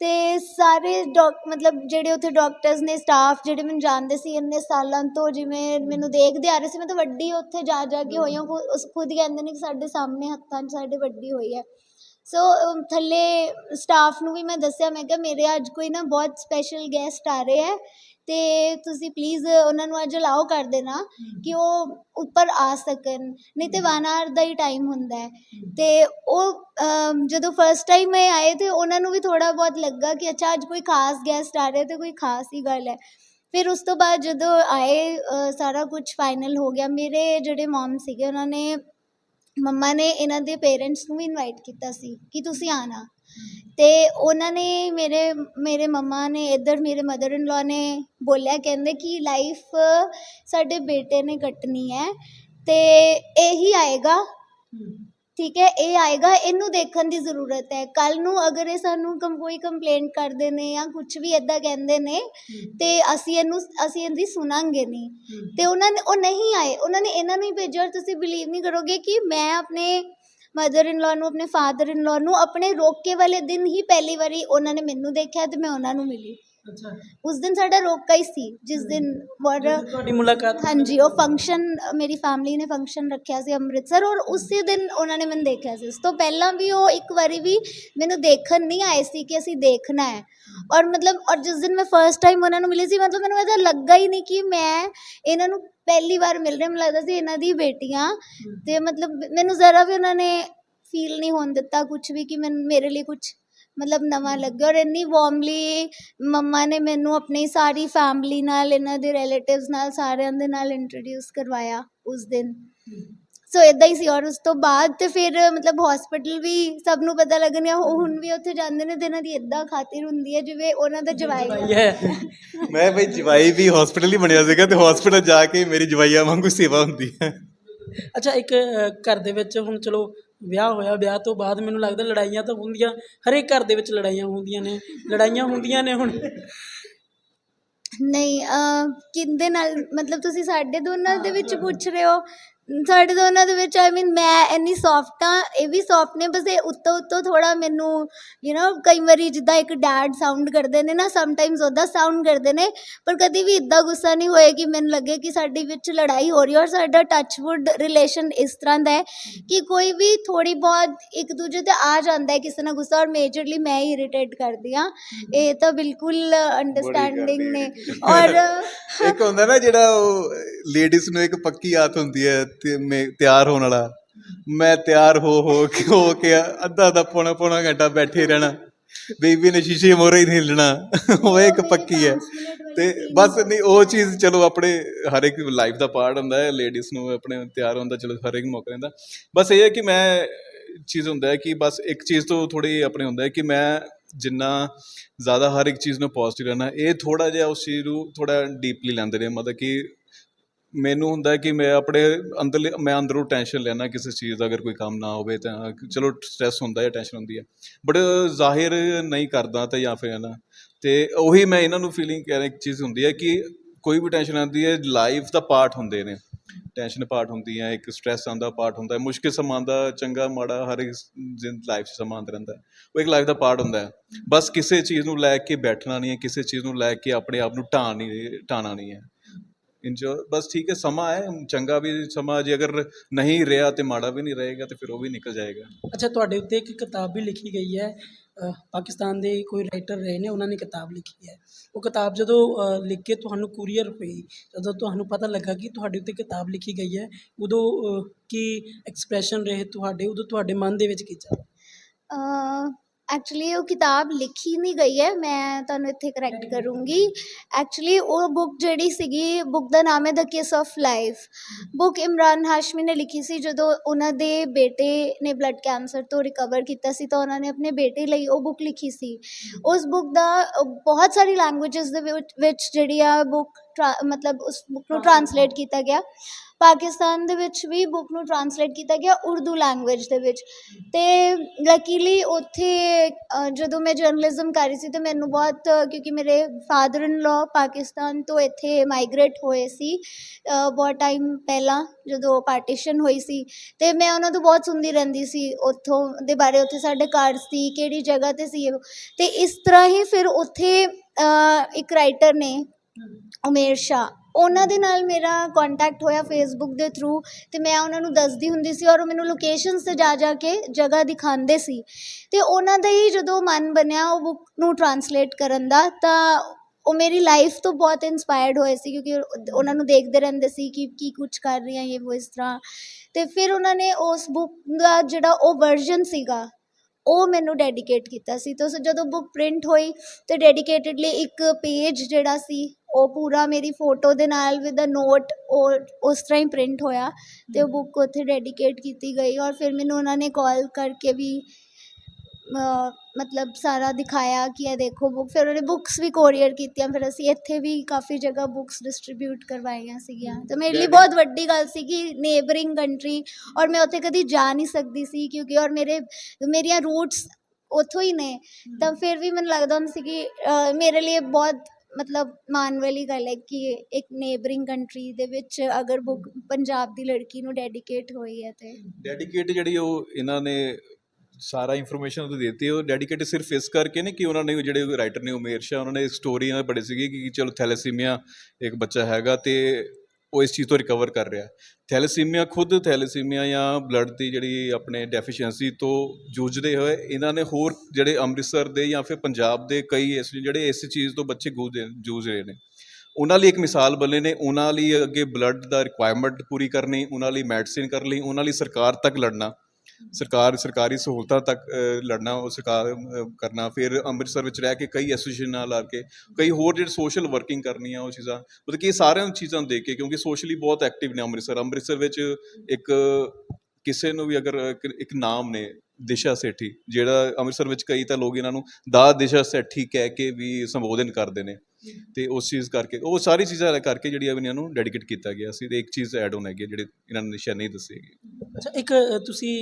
ਅਤੇ ਸਾਰੇ ਡਾਕ ਮਤਲਬ ਜਿਹੜੇ ਉੱਥੇ ਡਾਕਟਰਸ ਨੇ ਸਟਾਫ ਜਿਹੜੇ ਮੈਨੂੰ ਜਾਣਦੇ ਸੀ ਇੰਨੇ ਸਾਲਾਂ ਤੋਂ ਜਿਵੇਂ ਮੈਨੂੰ ਦੇਖਦੇ ਆ ਰਹੇ ਸੀ ਮੈਂ ਤਾਂ ਵੱਡੀ ਉੱਥੇ ਜਾ ਜਾ ਕੇ ਹੋਈ ਹਾਂ ਖੁ- ਉਸ ਖੁਦ ਕਹਿੰਦੇ ਨੇ ਕਿ ਸਾਡੇ ਸਾਹਮਣੇ ਹੱਥਾਂ 'ਚ ਸਾਡੇ ਵੱਡੀ ਹੋਈ ਹੈ। ਸੋ ਅਮ, ਥੱਲੇ ਸਟਾਫ ਨੂੰ ਵੀ ਮੈਂ ਦੱਸਿਆ ਮੈਂ ਕਿਹਾ ਮੇਰੇ ਅੱਜ ਕੋਈ ਨਾ ਬਹੁਤ ਸਪੈਸ਼ਲ ਗੈਸਟ ਆ ਰਹੇ ਹੈ। ਤੇ ਤੁਸੀਂ ਪਲੀਜ਼ ਉਹਨਾਂ ਨੂੰ ਅੱਜ ਅਲਾਓ ਕਰ ਦੇਣਾ ਕਿ ਉਹ ਉੱਪਰ ਆ ਸਕਣ ਨਹੀਂ ਤੇ ਵਨ ਆਰ ਦਾ ਹੀ ਟਾਈਮ ਹੁੰਦਾ ਹੈ। ਤੇ ਉਹ ਜਦੋਂ ਫਸਟ ਟਾਈਮ ਇਹ ਆਏ ਤੇ ਉਹਨਾਂ ਨੂੰ ਵੀ ਥੋੜਾ ਬਹੁਤ ਲੱਗਾ ਕਿ ਅੱਛਾ ਅੱਜ ਕੋਈ ਖਾਸ ਗੈਸਟ ਆ ਰਿਹਾ ਤੇ ਕੋਈ ਖਾਸ ਹੀ ਗੱਲ ਹੈ। ਫਿਰ ਉਸ ਤੋਂ ਬਾਅਦ ਜਦੋਂ ਆਏ ਸਾਰਾ ਕੁਝ ਫਾਈਨਲ ਹੋ ਗਿਆ ਮੇਰੇ ਜਿਹੜੇ ਮਮ ਸੀਗੇ ਉਹਨਾਂ ਨੇ ਮੰਮਾ ਨੇ ਇਹਨਾਂ ਦੇ ਪੇਰੈਂਟਸ ਨੂੰ ਵੀ ਇਨਵਾਈਟ ਕੀਤਾ ਸੀ ਕਿ ਤੁਸੀਂ ਆਣਾ ਅਤੇ ਉਹਨਾਂ ਨੇ ਮੇਰੇ ਮੇਰੇ ਮੰਮਾ ਨੇ ਇੱਧਰ ਮੇਰੇ ਮਦਰ ਇਨ ਲਾ ਨੇ ਬੋਲਿਆ, ਕਹਿੰਦੇ ਕਿ ਲਾਈਫ ਸਾਡੇ ਬੇਟੇ ਨੇ ਕੱਟਣੀ ਹੈ ਤੇ ਇਹੀ ਆਏਗਾ। ਠੀਕ ਹੈ, ਇਹ ਆਏਗਾ, ਇਹਨੂੰ ਦੇਖਣ ਦੀ ਜ਼ਰੂਰਤ ਹੈ। ਕੱਲ ਨੂੰ ਅਗਰ ਇਹ ਸਾਨੂੰ ਕੰ ਕੋਈ ਕੰਪਲੇਂਟ ਕਰਦੇ ਨੇ ਜਾਂ ਕੁਝ ਵੀ ਇਦਾਂ ਕਹਿੰਦੇ ਨੇ, ਤੇ ਅਸੀਂ ਇਹਨੂੰ, ਅਸੀਂ ਇਹਦੀ ਸੁਣਾਂਗੇ ਨਹੀਂ ਤੇ ਉਹਨਾਂ ਨੇ, ਉਹ ਨਹੀਂ ਆਏ। ਉਹਨਾਂ ਨੇ ਇਹਨਾਂ ਨੂੰ ਹੀ ਭੇਜਿਆ ਔਰ ਤੁਸੀਂ ਬਿਲੀਵ ਨਹੀਂ ਕਰੋਗੇ ਕਿ ਮੈਂ ਆਪਣੇ ਮਦਰ ਇਨ ਲਾ ਨੂੰ, ਆਪਣੇ ਫਾਦਰ ਇਨ ਲਾ ਨੂੰ, ਆਪਣੇ ਰੋਕੇ ਵਾਲੇ ਦਿਨ ਹੀ ਪਹਿਲੀ ਵਾਰੀ ਉਹਨਾਂ ਨੇ ਮੈਨੂੰ ਦੇਖਿਆ ਅਤੇ ਮੈਂ ਉਹਨਾਂ ਨੂੰ ਮਿਲੀ। ਉਸ ਦਿਨ ਸਾਡਾ ਰੋਕਾ ਹੀ ਸੀ ਜਿਸ ਦਿਨ ਤੁਹਾਡੀ ਮੁਲਾਕਾਤ ਹਾਂਜੀ ਉਹ ਫੰਕਸ਼ਨ ਮੇਰੀ ਫੈਮਿਲੀ ਨੇ ਫੰਕਸ਼ਨ ਰੱਖਿਆ ਸੀ ਅੰਮ੍ਰਿਤਸਰ ਔਰ ਉਸੇ ਦਿਨ ਉਹਨਾਂ ਨੇ ਮੈਨੂੰ ਦੇਖਿਆ ਸੀ। ਉਸ ਤੋਂ ਪਹਿਲਾਂ ਵੀ ਉਹ ਇੱਕ ਵਾਰੀ ਵੀ ਮੈਨੂੰ ਦੇਖਣ ਨਹੀਂ ਆਏ ਸੀ ਕਿ ਅਸੀਂ ਦੇਖਣਾ ਹੈ। ਔਰ ਮਤਲਬ ਔਰ ਜਿਸ ਦਿਨ ਮੈਂ ਫਰਸਟ ਟਾਈਮ ਉਹਨਾਂ ਨੂੰ ਮਿਲੀ ਸੀ ਮਤਲਬ ਮੈਨੂੰ ਇਹਦਾ ਲੱਗਾ ਹੀ ਨਹੀਂ ਕਿ ਮੈਂ ਇਹਨਾਂ ਨੂੰ ਪਹਿਲੀ ਵਾਰ ਮਿਲ ਰਹੀ। ਮੈਨੂੰ ਲੱਗਦਾ ਸੀ ਇਹਨਾਂ ਦੀ ਬੇਟੀਆਂ। ਤੇ ਮਤਲਬ ਮੈਨੂੰ ਜ਼ਰਾ ਵੀ ਉਹਨਾਂ ਨੇ ਫੀਲ ਨਹੀਂ ਹੋਣ ਦਿੱਤਾ ਕੁਝ ਵੀ ਕਿ ਮੇਰੇ ਲਈ ਕੁਝ ਮਤਲਬ ਨਵਾਂ ਲੱਗਿਆ ਔਰ ਇੰਨੀ ਵਾਰਮਲੀ ਮੰਮਾ ਨੇ ਮੈਨੂੰ ਆਪਣੀ ਸਾਰੀ ਫੈਮਿਲੀ ਨਾਲ ਇਹਨਾਂ ਦੇ ਰਿਲੇਟਿਵਸ ਨਾਲ ਸਾਰਿਆਂ ਦੇ ਨਾਲ ਇੰਟਰੋਡਿਊਸ ਕਰਵਾਇਆ ਉਸ ਦਿਨ। ਸੋ ਇਦਾਂ ਹੀ ਸੀ ਔਰ ਉਸ ਤੋਂ ਬਾਅਦ ਤੇ ਫਿਰ ਮਤਲਬ ਹਸਪੀਟਲ ਵੀ ਸਭ ਨੂੰ ਪਤਾ ਲੱਗਣਿਆ ਉਹ ਹੁਣ ਵੀ ਉੱਥੇ ਜਾਂਦੇ ਨੇ ਤੇ ਇਹਨਾਂ ਦੀ ਇਦਾਂ ਖਾਤਰ ਹੁੰਦੀ ਹੈ ਜਿਵੇਂ ਉਹਨਾਂ ਦਾ ਜਵਾਈ ਮੈਂ ਬਈ ਜਵਾਈ ਵੀ ਹਸਪੀਟਲ ਹੀ ਬਣਿਆ ਸੀਗਾ ਤੇ ਹਸਪੀਟਲ ਜਾ ਕੇ ਮੇਰੀ ਜਵਾਈਆਂ ਵਾਂਗੂ ਸੇਵਾ ਹੁੰਦੀ ਹੈ। ਅੱਛਾ ਇੱਕ ਅ, ਘਰ ਦੇ ਵਿੱਚ ਹੁਣ ਚਲੋ ਵਿਆਹ ਹੋਇਆ ਵਿਆਹ ਤੋਂ ਬਾਅਦ ਮੈਨੂੰ ਲੱਗਦਾ ਲੜਾਈਆਂ ਤਾਂ ਹੁੰਦੀਆਂ ਹਰੇਕ ਘਰ ਦੇ ਵਿੱਚ ਲੜਾਈਆਂ ਹੁੰਦੀਆਂ ਨੇ ਲੜਾਈਆਂ ਹੁੰਦੀਆਂ ਨੇ ਹੁਣ। ਨਹੀਂ ਅਹ, ਕਿਹਦੇ ਨਾਲ ਮਤਲਬ ਤੁਸੀਂ ਸਾਡੇ ਦੋਨਾਂ ਦੇ ਵਿੱਚ ਪੁੱਛ ਰਹੇ ਹੋ? ਸਾਡੇ ਦੋਨਾਂ ਦੇ ਵਿੱਚ ਆਈ ਮੀਨ ਮੈਂ ਇੰਨੀ ਸੌਫਟ ਹਾਂ ਇਹ ਵੀ ਸੌਫਟ ਨੇ ਬਸ ਇਹ ਉੱਤੋਂ ਉੱਤੋਂ ਥੋੜਾ ਮੈਨੂੰ ਯੂ نو ਕਈ ਵਾਰੀ ਜਿੱਦਾਂ ਇੱਕ ਡੈਡ ਸਾਊਂਡ ਕਰਦੇ ਨੇ ਨਾ ਸਮਟਾਈਮਸ ਉਹਦਾ ਸਾਊਂਡ ਕਰਦੇ ਨੇ ਪਰ ਕਦੀ ਵੀ ਇਦਾਂ ਗੁੱਸਾ ਨਹੀਂ ਹੋਏ ਕਿ ਮੈਨੂੰ ਲੱਗੇ ਕਿ ਸਾਡੀ ਵਿੱਚ ਲੜਾਈ ਹੋ ਰਹੀ ਔਰ ਸਾਡਾ ਟੱਚਵੁੱਡ ਰਿਲੇਸ਼ਨ ਇਸ ਤਰ੍ਹਾਂ ਦਾ ਹੈ ਕਿ ਕੋਈ ਵੀ ਥੋੜੀ ਬਹੁਤ ਇੱਕ ਦੂਜੇ ਤੇ ਆ ਜਾਂਦਾ ਹੈ ਕਿਸੇ ਨਾਲ ਗੁੱਸਾ ਔਰ ਮੇਜਰਲੀ ਮੈਂ ਹੀ ਇਰੀਟੇਟ ਕਰਦੀ ਹਾਂ। ਇਹ ਤਾਂ ਬਿਲਕੁਲ ਅੰਡਰਸਟੈਂਡਿੰਗ ਨੇ। ਔਰ ਇੱਕ ਹੁੰਦਾ ਨਾ ਜਿਹੜਾ ਉਹ ਲੇਡੀਜ਼ ਨੂੰ ਇੱਕ ਪੱਕੀ ਆਦਤ ਹੁੰਦੀ ਹੈ ਤੇ ਮੈਂ ਤਿਆਰ ਹੋਣ ਵਾਲਾ। ਮੈਂ ਤਿਆਰ ਹੋ ਹੋ ਕੇ ਹੋ ਕੇ ਅੱਧਾ ਅੱਧਾ ਪੌਣਾ ਪੌਣਾ ਘੰਟਾ ਬੈਠੇ ਰਹਿਣਾ। ਬੀਬੀ ਨੇ ਸ਼ੀਸ਼ੇ ਮੋਰੇ ਹੀ ਨਹੀਂ ਹਿੱਲਣਾ। ਉਹ ਇੱਕ ਪੱਕੀ ਹੈ। ਤੇ ਬਸ ਨਹੀਂ, ਉਹ ਚੀਜ਼ ਚਲੋ ਆਪਣੇ ਹਰ ਇੱਕ ਲਾਈਫ ਦਾ ਪਾਰਟ ਹੁੰਦਾ ਹੈ। ਲੇਡੀਜ਼ ਨੂੰ ਆਪਣੇ ਤਿਆਰ ਹੁੰਦਾ ਚਲੋ ਹਰ ਇੱਕ ਮੌਕਾ ਦਿੰਦਾ ਬਸ ਇਹ ਹੈ ਕਿ ਮੈਂ ਚੀਜ਼ ਹੁੰਦਾ ਹੈ ਕਿ ਬਸ ਇੱਕ ਚੀਜ਼ ਤੋਂ ਥੋੜੀ ਆਪਣੇ ਹੁੰਦਾ ਹੈ ਕਿ ਮੈਂ ਜਿੰਨਾ ਜ਼ਿਆਦਾ ਹਰ ਇੱਕ ਚੀਜ਼ ਨੂੰ ਪੋਜ਼ਿਟਿਵ ਰਹਿਣਾ, ਇਹ ਥੋੜਾ ਜਿਹਾ ਉਸ ਚੀਜ਼ ਨੂੰ ਥੋੜਾ ਡੀਪਲੀ ਲੈਂਦੇ ਨੇ। ਮਤਲਬ ਕਿ ਮੈਨੂੰ ਹੁੰਦਾ ਕਿ ਮੈਂ ਆਪਣੇ ਅੰਦਰ ਮੈਂ ਅੰਦਰੋਂ ਟੈਨਸ਼ਨ ਲੈਣਾ ਕਿਸੇ ਚੀਜ਼ ਦਾ, ਅਗਰ ਕੋਈ ਕੰਮ ਨਾ ਹੋਵੇ ਤਾਂ, ਚਲੋ ਸਟ੍ਰੈਸ ਹੁੰਦਾ ਹੈ ਟੈਨਸ਼ਨ ਹੁੰਦੀ ਹੈ। ਬਟ ਜ਼ਾਹਿਰ ਨਹੀਂ ਕਰਦਾ ਤਾਂ ਜਾਂ ਫਿਰ ਹੈ ਨਾ। ਤੇ ਉਹੀ ਮੈਂ ਇਹਨਾਂ ਨੂੰ ਫੀਲਿੰਗ ਕਹਿ ਰਿਹਾ, ਇੱਕ ਚੀਜ਼ ਹੁੰਦੀ ਹੈ ਕਿ ਕੋਈ ਵੀ ਟੈਨਸ਼ਨ ਆਉਂਦੀ ਹੈ ਲਾਈਫ ਦਾ ਪਾਰਟ ਹੁੰਦੇ ਨੇ। ਟੈਨਸ਼ਨ ਪਾਰਟ ਹੁੰਦੀ ਹੈ, ਇੱਕ ਸਟ੍ਰੈਸ ਆਉਂਦਾ ਪਾਰਟ ਹੁੰਦਾ ਹੈ, ਮੁਸ਼ਕਿਲ ਸਮਾਂ ਦਾ ਚੰਗਾ, ਮਾੜਾ, ਹਰ ਇੱਕ ਲਾਈਫ 'ਚ ਸਮਾਂ ਆਉਂਦਾ ਰਹਿੰਦਾ ਉਹ ਇੱਕ ਲਾਈਫ ਦਾ ਪਾਰਟ ਹੁੰਦਾ ਹੈ। ਬਸ ਕਿਸੇ ਚੀਜ਼ ਨੂੰ ਲੈ ਕੇ ਬੈਠਣਾ ਨਹੀਂ ਹੈ, ਕਿਸੇ ਚੀਜ਼ ਨੂੰ ਲੈ ਕੇ ਆਪਣੇ ਆਪ ਨੂੰ ਢਾਣ ਨਹੀਂ ਢਾਣਾ ਨਹੀਂ ਹੈ। ਇੰਜੋ ਬਸ ਠੀਕ ਹੈ ਸਮਾਂ ਹੈ ਚੰਗਾ ਵੀ ਸਮਾਂ ਜੇ ਅਗਰ ਨਹੀਂ ਰਿਹਾ ਤੇ ਮਾੜਾ ਵੀ ਨਹੀਂ ਰਹੇਗਾ ਤੇ ਫਿਰ ਉਹ ਵੀ ਨਿਕਲ ਜਾਏਗਾ। ਅੱਛਾ ਤੁਹਾਡੇ ਉੱਤੇ ਇੱਕ ਕਿਤਾਬ ਵੀ ਲਿਖੀ ਗਈ ਹੈ ਪਾਕਿਸਤਾਨ ਦੇ ਕੋਈ ਰਾਈਟਰ ਰਹੇ ਨੇ ਉਹਨਾਂ ਨੇ ਕਿਤਾਬ ਲਿਖੀ ਹੈ। ਉਹ ਕਿਤਾਬ ਜਦੋਂ ਲਿਖ ਕੇ ਤੁਹਾਨੂੰ ਕੁਰੀਅਰ ਹੋਈ ਜਦੋਂ ਤੁਹਾਨੂੰ ਪਤਾ ਲੱਗਾ ਕਿ ਤੁਹਾਡੇ ਉੱਤੇ ਕਿਤਾਬ ਲਿਖੀ ਗਈ ਹੈ ਉਦੋਂ ਕੀ ਐਕਸਪ੍ਰੈਸ਼ਨ ਰਹੇ ਤੁਹਾਡੇ ਉਦੋਂ ਤੁਹਾਡੇ ਮਨ ਦੇ ਵਿੱਚ ਕੀ ਚੱਲ ਐਕਚੁਅਲੀ ਉਹ ਕਿਤਾਬ ਲਿਖੀ ਨਹੀਂ ਗਈ ਹੈ। ਮੈਂ ਤੁਹਾਨੂੰ ਇੱਥੇ ਕਰੈਕਟ ਕਰੂੰਗੀ। ਐਕਚੁਅਲੀ ਉਹ ਬੁੱਕ ਜਿਹੜੀ ਸੀਗੀ ਬੁੱਕ ਦਾ ਨਾਮ ਹੈ the kiss of life book Imran Hashmi ਨੇ ਲਿਖੀ ਸੀ। ਜਦੋਂ ਉਹਨਾਂ ਦੇ ਬੇਟੇ ਨੇ ਬਲੱਡ ਕੈਂਸਰ ਤੋਂ ਰਿਕਵਰ ਕੀਤਾ ਸੀ ਤਾਂ ਉਹਨਾਂ ਨੇ ਆਪਣੇ ਬੇਟੇ ਲਈ ਉਹ ਬੁੱਕ ਲਿਖੀ ਸੀ। ਉਸ ਬੁੱਕ ਦਾ ਬਹੁਤ ਸਾਰੀ ਲੈਂਗੁਏਜਸ ਦੇ ਵਿੱਚ ਵਿੱਚ ਜਿਹੜੀ ਆ ਬੁੱਕ ਮਤਲਬ ਉਸ ਬੁੱਕ ਨੂੰ ਟਰਾਂਸਲੇਟ ਕੀਤਾ ਗਿਆ। ਪਾਕਿਸਤਾਨ ਦੇ ਵਿੱਚ ਵੀ ਬੁੱਕ ਨੂੰ ਟਰਾਂਸਲੇਟ ਕੀਤਾ ਗਿਆ ਉਰਦੂ ਲੈਂਗੁਏਜ ਦੇ ਵਿੱਚ ਤੇ ਲਕੀਲੀ ਉੱਥੇ ਜਦੋਂ ਮੈਂ ਜਰਨਲਿਜ਼ਮ ਕਰ ਰਹੀ ਸੀ ਤੇ ਮੈਨੂੰ ਬਹੁਤ, ਕਿਉਂਕਿ ਮੇਰੇ ਫਾਦਰ ਇਨ ਲਾ ਪਾਕਿਸਤਾਨ ਤੋਂ ਇੱਥੇ ਮਾਈਗ੍ਰੇਟ ਹੋਏ ਸੀ ਬਹੁਤ ਟਾਈਮ ਪਹਿਲਾਂ ਜਦੋਂ ਪਾਰਟੀਸ਼ਨ ਹੋਈ ਸੀ ਤੇ ਮੈਂ ਉਹਨਾਂ ਤੋਂ ਬਹੁਤ ਸੁਣਦੀ ਰਹਿੰਦੀ ਸੀ ਉੱਥੋਂ ਦੇ ਬਾਰੇ, ਉੱਥੇ ਸਾਡੇ ਘਰ ਸੀ, ਕਿਹੜੀ ਜਗ੍ਹਾ ਤੇ ਸੀ ਉਹ। ਤੇ ਇਸ ਤਰ੍ਹਾਂ ਹੀ ਫਿਰ ਉੱਥੇ ਇੱਕ ਰਾਈਟਰ ਨੇ, ਉਮੇਰ ਸ਼ਾ ਉਹਨਾਂ ਦੇ ਨਾਲ ਮੇਰਾ ਕੰਟੈਕਟ ਹੋਇਆ ਫੇਸਬੁੱਕ ਦੇ ਥਰੂ ਅਤੇ ਮੈਂ ਉਹਨਾਂ ਨੂੰ ਦੱਸਦੀ ਹੁੰਦੀ ਸੀ ਔਰ ਉਹ ਮੈਨੂੰ ਲੋਕੇਸ਼ਨਸ ਤੇ ਜਾ ਜਾ ਕੇ ਜਗ੍ਹਾ ਦਿਖਾਉਂਦੇ ਸੀ। ਅਤੇ ਉਹਨਾਂ ਦਾ ਹੀ ਜਦੋਂ ਮਨ ਬਣਿਆ ਉਹ ਬੁੱਕ ਨੂੰ ਟਰਾਂਸਲੇਟ ਕਰਨ ਦਾ ਤਾਂ ਉਹ ਮੇਰੀ ਲਾਈਫ ਤੋਂ ਬਹੁਤ ਇਨਸਪਾਇਰਡ ਹੋਏ ਸੀ ਕਿਉਂਕਿ ਉਹਨਾਂ ਨੂੰ ਦੇਖਦੇ ਰਹਿੰਦੇ ਸੀ ਕਿ ਕੀ ਕੁਝ ਕਰ ਰਹੀਆਂ ਇਹ ਉਹ ਇਸ ਤਰ੍ਹਾਂ। ਅਤੇ ਫਿਰ ਉਹਨਾਂ ਨੇ ਉਸ ਬੁੱਕ ਦਾ ਜਿਹੜਾ ਉਹ ਵਰਜ਼ਨ ਸੀਗਾ, ਉਹ ਮੈਨੂੰ ਡੈਡੀਕੇਟ ਕੀਤਾ ਸੀ। ਤਾਂ ਜਦੋਂ ਬੁੱਕ ਪ੍ਰਿੰਟ ਹੋਈ ਤੇ ਡੈਡੀਕੇਟਿਡਲੀ ਇੱਕ ਪੇਜ ਜਿਹੜਾ ਸੀ ਉਹ ਪੂਰਾ ਮੇਰੀ ਫੋਟੋ ਦੇ ਨਾਲ ਵਿਦ ਅ ਨੋਟ ਉਹ ਉਸ ਤਰ੍ਹਾਂ ਹੀ ਪ੍ਰਿੰਟ ਹੋਇਆ ਤੇ ਉਹ ਬੁੱਕ ਉੱਥੇ ਡੈਡੀਕੇਟ ਕੀਤੀ ਗਈ ਔਰ ਫਿਰ ਮੈਨੂੰ ਉਹਨਾਂ ਨੇ ਕਾਲ ਕਰਕੇ ਵੀ ਮਤਲਬ ਸਾਰਾ ਦਿਖਾਇਆ ਕਿ ਇਹ ਦੇਖੋ ਬੁੱਕ ਫਿਰ ਉਹਨੇ ਬੁੱਕਸ ਵੀ ਕੋਰੀਅਰ ਕੀਤੀਆਂ ਫਿਰ ਅਸੀਂ ਇੱਥੇ ਵੀ ਕਾਫੀ ਜਗ੍ਹਾ ਬੁੱਕਸ ਡਿਸਟ੍ਰੀਬਿਊਟ ਕਰਵਾਈਆਂ ਸੀਗੀਆਂ। ਤਾਂ ਮੇਰੇ ਲਈ ਬਹੁਤ ਵੱਡੀ ਗੱਲ ਸੀ ਕਿ ਨੇਬਰਿੰਗ ਕੰਟਰੀ ਔਰ ਮੈਂ ਉੱਥੇ ਕਦੀ ਜਾ ਨਹੀਂ ਸਕਦੀ ਸੀ ਕਿਉਂਕਿ ਔਰ ਮੇਰੇ ਮੇਰੀਆਂ ਰੂਟਸ ਉੱਥੋਂ ਹੀ ਨੇ। ਤਾਂ ਫਿਰ ਵੀ ਮੈਨੂੰ ਲੱਗਦਾ ਹੁੰਦਾ ਸੀ ਕਿ ਮੇਰੇ ਲਈ ਬਹੁਤ ਮਤਲਬ ਮਾਣ ਵਾਲੀ ਗੱਲ ਹੈ ਕਿ ਇੱਕ ਨੇਬਰਿੰਗ ਕੰਟਰੀ ਦੇ ਵਿੱਚ ਅਗਰ ਬੁੱਕ ਪੰਜਾਬ ਦੀ ਲੜਕੀ ਨੂੰ ਡੈਡੀਕੇਟ ਹੋਈ ਹੈ ਤੇ ਡੈਡੀਕੇਟ ਜਿਹੜੀ ਉਹ ਇਹਨਾਂ ਨੇ ਸਾਰਾ ਇਨਫੋਰਮੇਸ਼ਨ ਉਹ ਦਿੱਤੀ, ਉਹ ਡੈਡੀਕੇਟ ਸਿਰਫ ਇਸ ਕਰਕੇ ਨਹੀਂ ਕਿ ਉਹਨਾਂ ਨੇ ਜਿਹੜੇ ਰਾਈਟਰ ਨੇ ਉਮੇਰ ਸ਼ਾਹ, ਉਹਨਾਂ ਨੇ ਸਟੋਰੀਆਂ ਪੜ੍ਹੀ ਸੀਗੀ ਕਿ ਚਲੋ ਥੈਲੇਸੀਮੀਆ ਇੱਕ ਬੱਚਾ ਹੈਗਾ ਤੇ ਉਹ ਇਸ ਚੀਜ਼ ਤੋਂ ਰਿਕਵਰ ਕਰ ਰਿਹਾ। ਥੈਲੇਸੀਮੀਆ ਖੁਦ ਥੈਲੇਸੀਮੀਆ ਜਾਂ ਬਲੱਡ ਦੀ ਜਿਹੜੀ ਆਪਣੇ ਡੈਫੀਸ਼ੀਐਂਸੀ ਤੋਂ ਜੂਝਦੇ ਹੋਏ ਇਹਨਾਂ ਨੇ ਹੋਰ ਜਿਹੜੇ ਅੰਮ੍ਰਿਤਸਰ ਦੇ ਜਾਂ ਫਿਰ ਪੰਜਾਬ ਦੇ ਕਈ ਇਸ ਜਿਹੜੇ ਇਸ ਚੀਜ਼ ਤੋਂ ਬੱਚੇ ਗੂਜ ਜੂਝ ਰਹੇ ਨੇ। ਉਹਨਾਂ ਲਈ ਇੱਕ ਮਿਸਾਲ ਬਣੇ ਨੇ, ਉਹਨਾਂ ਲਈ ਅੱਗੇ ਬਲੱਡ ਦਾ ਰਿਕੁਆਇਰਮੈਂਟ ਪੂਰੀ ਕਰਨੀ, ਉਹਨਾਂ ਲਈ ਮੈਡੀਸਿਨ ਕਰ ਲਈ, ਉਹਨਾਂ ਲਈ ਸਰਕਾਰ ਤੱਕ ਲੜਨਾ। ਸਰਕਾਰ, ਸਰਕਾਰੀ ਸਹੂਲਤਾਂ ਤੱਕ ਲੜਨਾ, ਉਹ ਸਰਕਾਰ ਕਰਨਾ, ਫਿਰ ਅੰਮ੍ਰਿਤਸਰ ਵਿੱਚ ਰਹਿ ਕੇ ਕਈ ਐਸੋਸੀਏਸ਼ਨਾਂ ਨਾਲ ਲਾ ਕੇ, ਕਈ ਹੋਰ ਜਿਹੜੇ ਸੋਸ਼ਲ ਵਰਕਿੰਗ ਕਰਨੀ ਆ ਉਹ ਚੀਜ਼ਾਂ, ਮਤਲਬ ਕਿ ਇਹ ਸਾਰਿਆਂ ਚੀਜ਼ਾਂ ਨੂੰ ਦੇਖ ਕੇ, ਕਿਉਂਕਿ ਸੋਸ਼ਲੀ ਬਹੁਤ ਐਕਟਿਵ ਨੇ ਅੰਮ੍ਰਿਤਸਰ। ਅੰਮ੍ਰਿਤਸਰ ਵਿੱਚ ਇੱਕ ਕਿਸੇ ਨੂੰ ਵੀ ਅਗਰ ਇੱਕ- ਇੱਕ ਨਾਮ ਨੇ, ਦਿਸ਼ਾ ਸੇਠੀ, ਜਿਹੜਾ ਅੰਮ੍ਰਿਤਸਰ ਵਿੱਚ ਕਈ ਤਾਂ ਲੋਕ ਇਹਨਾਂ ਨੂੰ ਦਾ ਦਿਸ਼ਾ ਸੇਠੀ ਕਹਿ ਕੇ ਵੀ ਸੰਬੋਧਨ ਕਰਦੇ ਨੇ। ਤੇ ਉਸ ਚੀਜ਼ ਕਰਕੇ ਉਹ ਸਾਰੀ ਚੀਜ਼ਾਂ ਕਰਕੇ ਜਿਹੜੀਆਂ ਵੀ ਇਹਨਾਂ ਨੂੰ ਡੈਡੀਕੇਟ ਕੀਤਾ ਗਿਆ। ਸੀ ਤੇ ਇੱਕ ਚੀਜ਼ ਐਡ ਹੋਣ ਹੈਗੀ ਹੈ ਜਿਹੜੇ ਇਹਨਾਂ ਨੇ ਨਿਸ਼ਾਨੀ ਦੱਸੀ ਹੈਗੀ। ਅੱਛਾ ਇੱਕ ਤੁਸੀਂ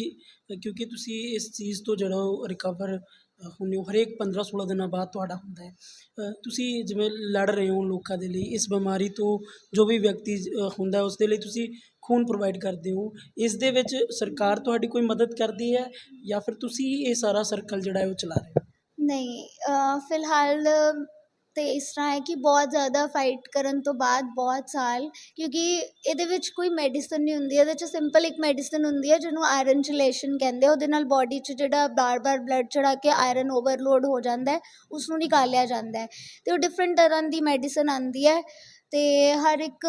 ਕਿਉਂਕਿ ਤੁਸੀਂ ਇਸ ਚੀਜ਼ ਤੋਂ ਜਿਹੜਾ ਉਹ ਰਿਕਵਰ ਹੁੰਦੇ ਹੋ ਹਰੇਕ 15 16 ਦਿਨਾਂ ਬਾਅਦ ਤੁਹਾਡਾ ਹੁੰਦਾ ਹੈ ਤੁਸੀਂ ਜਿਵੇਂ ਲੜ ਰਹੇ ਹੋ ਲੋਕਾਂ ਦੇ ਲਈ ਇਸ ਬਿਮਾਰੀ ਤੋਂ ਜੋ ਵੀ ਵਿਅਕਤੀ ਹੁੰਦਾ ਹੈ ਉਸ ਦੇ ਲਈ ਤੁਸੀਂ ਖੂਨ ਪ੍ਰੋਵਾਈਡ ਕਰਦੇ ਹੋ। ਇਸ ਦੇ ਵਿੱਚ ਸਰਕਾਰ ਤੁਹਾਡੀ ਕੋਈ ਮਦਦ ਕਰਦੀ ਹੈ ਜਾਂ ਫਿਰ ਤੁਸੀਂ ਇਹ ਸਾਰਾ ਸਰਕਲ ਜਿਹੜਾ ਹੈ ਉਹ ਚਲਾ ਰਹੇ ਹੋ? ਨਹੀਂ ਫਿਲਹਾਲ ਅਤੇ ਇਸ ਤਰ੍ਹਾਂ ਹੈ ਕਿ ਬਹੁਤ ਜ਼ਿਆਦਾ ਫਾਈਟ ਕਰਨ ਤੋਂ ਬਾਅਦ ਬਹੁਤ ਸਾਲ, ਕਿਉਂਕਿ ਇਹਦੇ ਵਿੱਚ ਕੋਈ ਮੈਡੀਸਨ ਨਹੀਂ ਹੁੰਦੀ, ਇਹਦੇ 'ਚ ਸਿੰਪਲ ਇੱਕ ਮੈਡੀਸਨ ਹੁੰਦੀ ਹੈ ਜਿਹਨੂੰ ਆਇਰਨ ਚਲੇਸ਼ਨ ਕਹਿੰਦੇ ਉਹਦੇ ਨਾਲ ਬੋਡੀ 'ਚ ਜਿਹੜਾ ਵਾਰ ਵਾਰ ਬਲੱਡ ਚੜ੍ਹਾ ਕੇ ਆਇਰਨ ਓਵਰਲੋਡ ਹੋ ਜਾਂਦਾ ਉਸਨੂੰ ਨਿਕਾਲਿਆ ਜਾਂਦਾ ਅਤੇ ਉਹ ਡਿਫਰੈਂਟ ਤਰ੍ਹਾਂ ਦੀ ਮੈਡੀਸਨ ਆਉਂਦੀ ਹੈ ਅਤੇ ਹਰ ਇੱਕ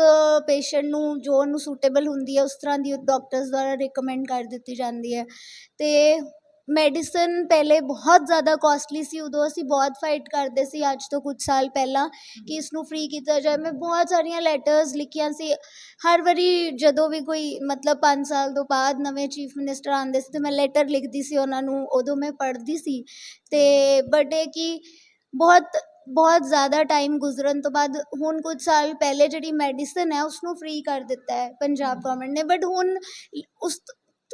ਪੇਸ਼ੈਂਟ ਨੂੰ ਜੋ ਉਹਨੂੰ ਸੂਟੇਬਲ ਹੁੰਦੀ ਹੈ, ਉਸ ਤਰ੍ਹਾਂ ਦੀ ਡਾਕਟਰਸ ਦੁਆਰਾ ਰਿਕਮੈਂਡ ਕਰ ਦਿੱਤੀ ਜਾਂਦੀ ਹੈ ਅਤੇ ਮੈਡੀਸਨ ਪਹਿਲੇ ਬਹੁਤ ਜ਼ਿਆਦਾ ਕੋਸਟਲੀ ਸੀ ਉਦੋਂ ਅਸੀਂ ਬਹੁਤ ਫਾਈਟ ਕਰਦੇ ਸੀ ਅੱਜ ਤੋਂ ਕੁਝ ਸਾਲ ਪਹਿਲਾਂ ਕਿ ਇਸ ਨੂੰ ਫ੍ਰੀ ਕੀਤਾ ਜਾਏ। ਮੈਂ ਬਹੁਤ ਸਾਰੀਆਂ ਲੈਟਰਸ ਲਿਖੀਆਂ ਸੀ। ਹਰ ਵਾਰੀ ਜਦੋਂ ਵੀ ਕੋਈ ਮਤਲਬ 5 ਸਾਲ ਤੋਂ ਬਾਅਦ ਨਵੇਂ ਚੀਫ ਮਿਨਿਸਟਰ ਆਉਂਦੇ ਸੀ ਤੇ ਮੈਂ ਲੈਟਰ ਲਿਖਦੀ ਸੀ ਉਹਨਾਂ ਨੂੰ ਉਦੋਂ ਮੈਂ ਪੜ੍ਹਦੀ ਸੀ। ਤੇ ਬਟ ਇਹ ਕਿ ਬਹੁਤ ਬਹੁਤ ਜ਼ਿਆਦਾ ਟਾਈਮ ਗੁਜ਼ਰਨ ਤੋਂ ਬਾਅਦ ਹੁਣ ਕੁਝ ਸਾਲ ਪਹਿਲੇ ਜਿਹੜੀ ਮੈਡੀਸਨ ਹੈ ਉਸ ਨੂੰ ਫ੍ਰੀ ਕਰ ਦਿੱਤਾ ਹੈ ਪੰਜਾਬ ਗਵਰਨਮੈਂਟ ਨੇ। ਬਟ ਹੁਣ ਉਸ